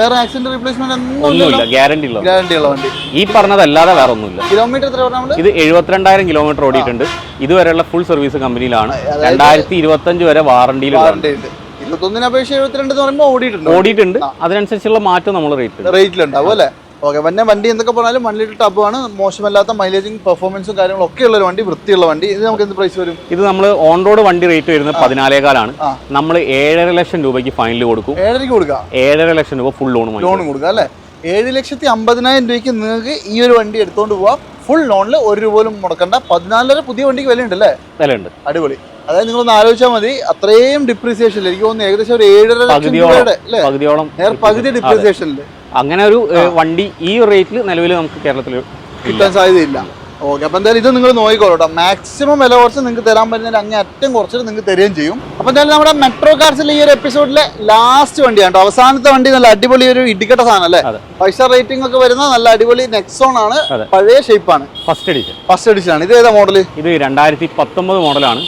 വേറെ ആക്സിഡന്റ് റീപ്ലേസ്മെന്റ് ഒന്നുമില്ല ഗ്യാരണ്ടി ഉള്ള ഗ്യാരണ്ടി ഉള്ള വണ്ടി. ഈ പറഞ്ഞതല്ലാതെ വേറെ ഒന്നുമില്ല. കിലോമീറ്റർ എത്ര ഇത് എഴുപത്തിരണ്ടായിരം കിലോമീറ്റർ ഓടിയിട്ടുണ്ട്. ഇതുവരെയുള്ള ഫുൾ സർവീസ് കമ്പനിയിലാണ് രണ്ടായിരത്തി ഇരുപത്തി അഞ്ച് വരെ വാറണ്ടിയിൽ വാറണ്ടി ഉണ്ട്. ഇരുപത്തൊന്നിന് അപേക്ഷ എഴുപത്തിരണ്ട് എന്ന് പറയുമ്പോൾ ഓടിയിട്ടുണ്ട്. ഓടിയിട്ടുണ്ട്. അതിനനുസരിച്ചുള്ള മാറ്റം നമ്മൾ റേറ്റ് റേറ്റിലുണ്ടാവും അല്ലേ? ഓക്കെ പിന്നെ വണ്ടി എന്തൊക്കെ പറഞ്ഞാലും വൺ ലിറ്റർ ടബാണ് മോശമല്ലാത്ത മൈലേജും പെർഫോമൻസും കാര്യങ്ങളും ഒക്കെ ഉള്ള ഒരു വണ്ടി വൃത്തിയുള്ള വണ്ടി. ഇത് നമുക്ക് എന്ത് പ്രൈസ് വരും? ഇത് നമ്മൾ ഓൺ റോഡ് വണ്ടി റേറ്റ് വരുന്നത് പതിനാലേകാലാണ്. നമ്മൾ ഏഴര ലക്ഷം രൂപയ്ക്ക് ഫൈനൽ കൊടുക്കും. ഏഴരയ്ക്ക് കൊടുക്കുക ഏഴര ലക്ഷം രൂപ ഫുൾ ലോൺ ലോൺ കൊടുക്കുക അല്ലേ? ഏഴ് ലക്ഷത്തി അമ്പതിനായിരം രൂപയ്ക്ക് നിങ്ങൾക്ക് ഈ ഒരു വണ്ടി എടുത്തുകൊണ്ട് പോവാം. ഫുൾ ലോണിൽ ഒരു രൂപ പോലും മുടക്കണ്ട. പതിനാലര പുതിയ വണ്ടിക്ക് വിലയുണ്ട് അല്ലേ വിലയുണ്ട്. അടിപൊളി. അതായത് നിങ്ങൾ ഒന്ന് ആലോചിച്ചാൽ മതി അത്രയും ഡിപ്രീസിയേഷൻ എനിക്ക് തോന്നുന്നു ഏകദേശം ഒരു ഏഴര ലക്ഷം രൂപയുടെ പകുതിയോളം പകുതി ഡിപ്രീസിയേഷനിൽ അങ്ങനെ ഒരു വണ്ടി ഈ റേറ്റിൽ നിലവിൽ നമുക്ക് കേരളത്തിൽ കിട്ടാൻ സാധ്യതയില്ല. ഓക്കെ അപ്പൊ എന്തായാലും ഇത് നിങ്ങൾ നോക്കിക്കോളൂ കേട്ടോ മാക്സിമം വില കുറച്ച് നിങ്ങൾക്ക് തരാൻ പറ്റുന്നതിൽ അങ്ങേ ഏറ്റവും കുറച്ചിട്ട് നിങ്ങൾക്ക് തരുകയും ചെയ്യും. അപ്പൊ എന്തായാലും നമ്മുടെ മെട്രോ കാർസിൽ ഈ ഒരു എപ്പിസോഡിലെ ലാസ്റ്റ് വണ്ടിയാണ് കേട്ടോ അവസാനത്തെ വണ്ടി നല്ല അടിപൊളി ഒരു ഇടിക്കട്ട സാധനം അല്ലേ? പൈസ റേറ്റിംഗ് ഒക്കെ വരുന്ന നല്ല അടിപൊളി നെക്സോൺ ആണ്. പഴയ ഷേപ്പാണ് ഫസ്റ്റ് എഡിഷൻ ഫസ്റ്റ് എഡിഷൻ ആണ്. ഇത് ഏതാ മോഡൽ ഇത് രണ്ടായിരത്തി പത്തൊമ്പത് മോഡലാണ്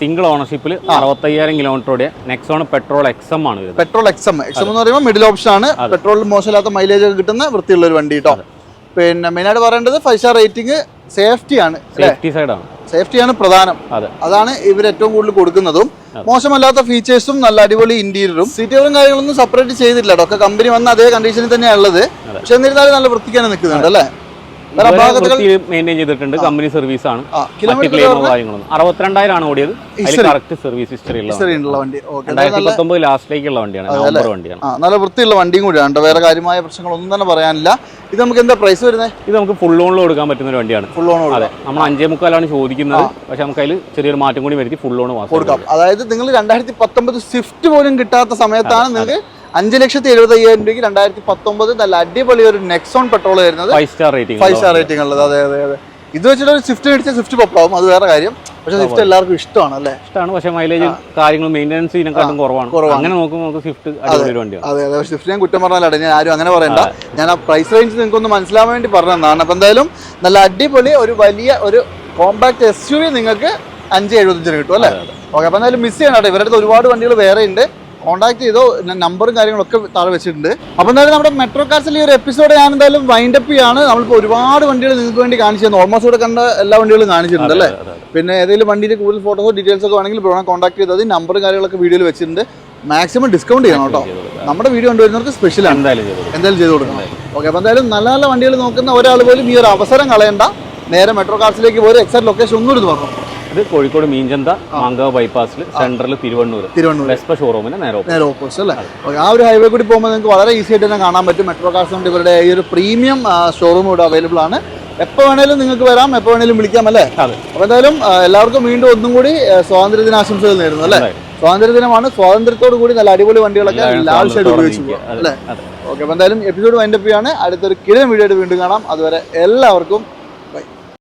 സിംഗിൾ ഓണർഷിപ്പിൽ അറുപത്തയ്യായിരം കിലോമീറ്റർ ഓടിയ നെക്സോൺ പെട്രോൾ എക്സം ആണ് പെട്രോൾ എക്സം എക്സം എന്ന് പറയുമ്പോൾ മിഡിൽ ഓപ്ഷൻ ആണ്. പെട്രോളിൽ മോശമില്ലാത്ത മൈലേജ് ഒക്കെ കിട്ടുന്ന വൃത്തിയുള്ള ഒരു വണ്ടി കേട്ടോ പിന്നെ മെയിനായിട്ട് പറയേണ്ടത് ഫൈവ് സ്റ്റാർ റേറ്റിംഗ് സേഫ്റ്റിയാണ് സേഫ്റ്റി സൈഡാണ് സേഫ്റ്റിയാണ് പ്രധാനം. അതെ. അതാണ് ഇവർ ഏറ്റവും കൂടുതൽ കൊടുക്കുന്നതും. മോശമല്ലാത്ത ഫീച്ചേഴ്സും നല്ല അടിപൊളി ഇന്റീരിയറും സീറ്റുകളും കാര്യങ്ങളൊന്നും സെപ്പറേറ്റ് ചെയ്തിട്ടില്ല കേട്ടോ. ഒക്കെ കമ്പനി വന്ന അതേ കണ്ടീഷനിൽ തന്നെയാണ് ഉള്ളത്. പക്ഷെ എന്നിരുന്നാലും നല്ല വൃത്തിക്കാണ് നിൽക്കുന്നുണ്ട് അല്ലേ? മെയിന്റെയിൻ ചെയ്തിട്ടുണ്ട്. കമ്പനി സർവീസ് ആണ്. ക്ലെയിമോ കാര്യങ്ങളൊന്നും. അറുപത്തിരണ്ടായിരം ആണ് ഓടിയത് കറക്റ്റ് സർവീസ് ഹിസ്റ്ററി ഉള്ള വണ്ടി. രണ്ടായിരത്തി പത്തൊമ്പത് ലാസ്റ്റിലേക്കുള്ള വണ്ടിയാണ്. നവംബർ വണ്ടിയാണ്. നല്ല വൃത്തിയുള്ള വണ്ടിയും കൂടിയാണ് വേറെ കാര്യമായ പ്രശ്നങ്ങളൊന്നും തന്നെ പറയാനില്ല. ഇത് നമുക്ക് എന്താ പ്രൈസ് വരുന്നത് ഇത് നമുക്ക് ഫുൾ ലോണിൽ കൊടുക്കാൻ പറ്റുന്ന ഒരു വണ്ടിയാണ്. ഫുൾ ലോൺ അതെ. നമ്മൾ അഞ്ചേ മുക്കാലാണ് ചോദിക്കുന്നത്. പക്ഷെ നമുക്ക് അതിൽ ചെറിയൊരു മാറ്റം കൂടി വരുത്തി ഫുൾ ലോൺ കൊടുക്കാം. അതായത് നിങ്ങൾ രണ്ടായിരത്തി പത്തൊമ്പത് സ്വിഫ്റ്റ് പോലും കിട്ടാത്ത സമയത്താണ് നിങ്ങൾക്ക് അഞ്ച് ലക്ഷത്തി എഴുപത്തി അയ്യായിരം രൂപയ്ക്ക് രണ്ടായിരത്തി പത്തൊമ്പത് നല്ല അടിപൊളി ഒരു നെക്സോൺ പെട്രോൾ വരുന്നത്. Five star rating five star rating ഉള്ളത്. അതെ അതെ അതെ. ഇത് വെച്ചിട്ട് ഒരു സ്വിഫ്റ്റ് മേടിച്ച സ്വിഫ്റ്റ് പപ്പാവും അത് വേറെ കാര്യം. പക്ഷെ സ്വിഫ്റ്റ് എല്ലാവർക്കും ഇഷ്ടമാണ് അല്ലേ? ഇഷ്ടമാണ്. പക്ഷെ മൈലേജ് കാര്യങ്ങൾ മെയിന്റനൻസ് ഇതിനെക്കാട്ടും കുറവാണ്. അങ്ങനെ നോക്കുമ്പോൾ നമുക്ക് സ്വിഫ്റ്റ് അടിപൊളി വണ്ടിയാണ്. അതെ അതെ. സ്വിഫ്റ്റ് ഞാൻ കുറ്റം പറഞ്ഞാലേ ഞാൻ ആരും അങ്ങനെ പറയണ്ട. ഞാൻ ആ പ്രൈസ് റേഞ്ച് നിങ്ങൾക്ക് ഒന്ന് മനസ്സിലാവാൻ വേണ്ടി പറഞ്ഞതാണ്. അപ്പം എന്തായാലും നല്ല അടിപൊളി ഒരു വലിയ ഒരു കോമ്പാക്ട് എസ് യു വി നിങ്ങൾക്ക് അഞ്ച് എഴുപത്തഞ്ചിന് കിട്ടും അല്ലേ? ഓക്കെ അപ്പം എന്തായാലും മിസ് ചെയ്യണം കേട്ടോ. ഇവരുടെ അടുത്ത് ഒരുപാട് വണ്ടികൾ വേറെ ഉണ്ട്. കോൺടാക്ട് ചെയ്തോ ഞാൻ നമ്പറും കാര്യങ്ങളൊക്കെ താഴെ വെച്ചിട്ടുണ്ട്. അപ്പോൾ എന്തായാലും നമ്മുടെ മെട്രോ കാർസിൽ ഈ ഒരു എപ്പിസോഡ് ഞാൻ എന്തായാലും വൈൻഡ് അപ്പ് ചെയ്യാണ്. നമ്മളിപ്പോൾ ഒരുപാട് വണ്ടികൾ നിങ്ങൾക്ക് വേണ്ടി കാണിച്ചു തന്നു ഓൾമോസ്റ്റ് ഇവിടെ കണ്ട എല്ലാ വണ്ടികളും കാണിച്ചിട്ടുണ്ട് അല്ലേ. പിന്നെ ഏതെങ്കിലും വണ്ടിയുടെ കൂടുതൽ ഫോട്ടോസോ ഡീറ്റെയിൽസ് ഒക്കെ വേണമെങ്കിൽ ബ്രോണെ കോൺടാക്ട് ചെയ്തത് നമ്പറും കാര്യങ്ങളൊക്കെ വീഡിയോയിൽ വെച്ചിട്ടുണ്ട്. മാക്സിമം ഡിസ്കൗണ്ട് ചെയ്യണം കേട്ടോ. നമ്മുടെ വീഡിയോ കണ്ടുവരുന്നവർക്ക് സ്പെഷ്യലാണ് എന്തായാലും ചെയ്ത് കൊടുക്കണം. ഓക്കെ അപ്പോൾ എന്തായാലും നല്ല നല്ല വണ്ടികൾ നോക്കുന്ന ഒരാൾ പോലും ഈ ഒരു അവസരം കളയണ്ട. നേരെ മെട്രോ കാർസിലേക്ക് പോയി എക്സാക്ട് ലൊക്കേഷൻ ഒന്നും പറഞ്ഞു ഇത് കോഴിക്കോട് മീഞ്ചന്ത മാങ്കാവ് ബൈപ്പാസിൽ സെൻട്രൽ തിരുവണ്ണൂർ തിരുവണ്ണൂർ വെസ്പ ഷോറൂമിന് നേരെ. നേരെ ഓപ്പോസിറ്റ് അല്ലേ? ഓക്കെ ആ ഒരു ഹൈവേ കൂടി പോകുമ്പോൾ നിങ്ങൾക്ക് വളരെ ഈസി ആയിട്ട് തന്നെ കാണാൻ പറ്റും. മെട്രോ കാർസ് കൊണ്ട് ഇവരുടെ ഈ ഒരു പ്രീമിയം ഷോറൂം ഇവിടെ അവൈലബിൾ ആണ്. എപ്പോൾ വേണേലും നിങ്ങൾക്ക് വരാം എപ്പോൾ വേണേലും വിളിക്കാം അല്ലേ? അപ്പോൾ എന്തായാലും എല്ലാവർക്കും വീണ്ടും ഒന്നും കൂടി സ്വാതന്ത്ര്യ ദിനാശംസകൾ നേരുന്നു അല്ലേ? സ്വാതന്ത്ര്യദിനമാണ്. സ്വാതന്ത്ര്യ ദിനമാണ് സ്വാതന്ത്ര്യത്തോടു കൂടി നല്ല അടിപൊളി വണ്ടികളൊക്കെ ലാവിഷായിട്ട് ഉപയോഗിച്ച് അല്ലേ. ഓക്കെ അപ്പോൾ എന്തായാലും എപ്പിസോഡ് വൈൻഡപ്പ് ചെയ്യാണ്. അടുത്തൊരു കിഴൻ വീഡിയോ വീണ്ടും കാണാം. അതുവരെ എല്ലാവർക്കും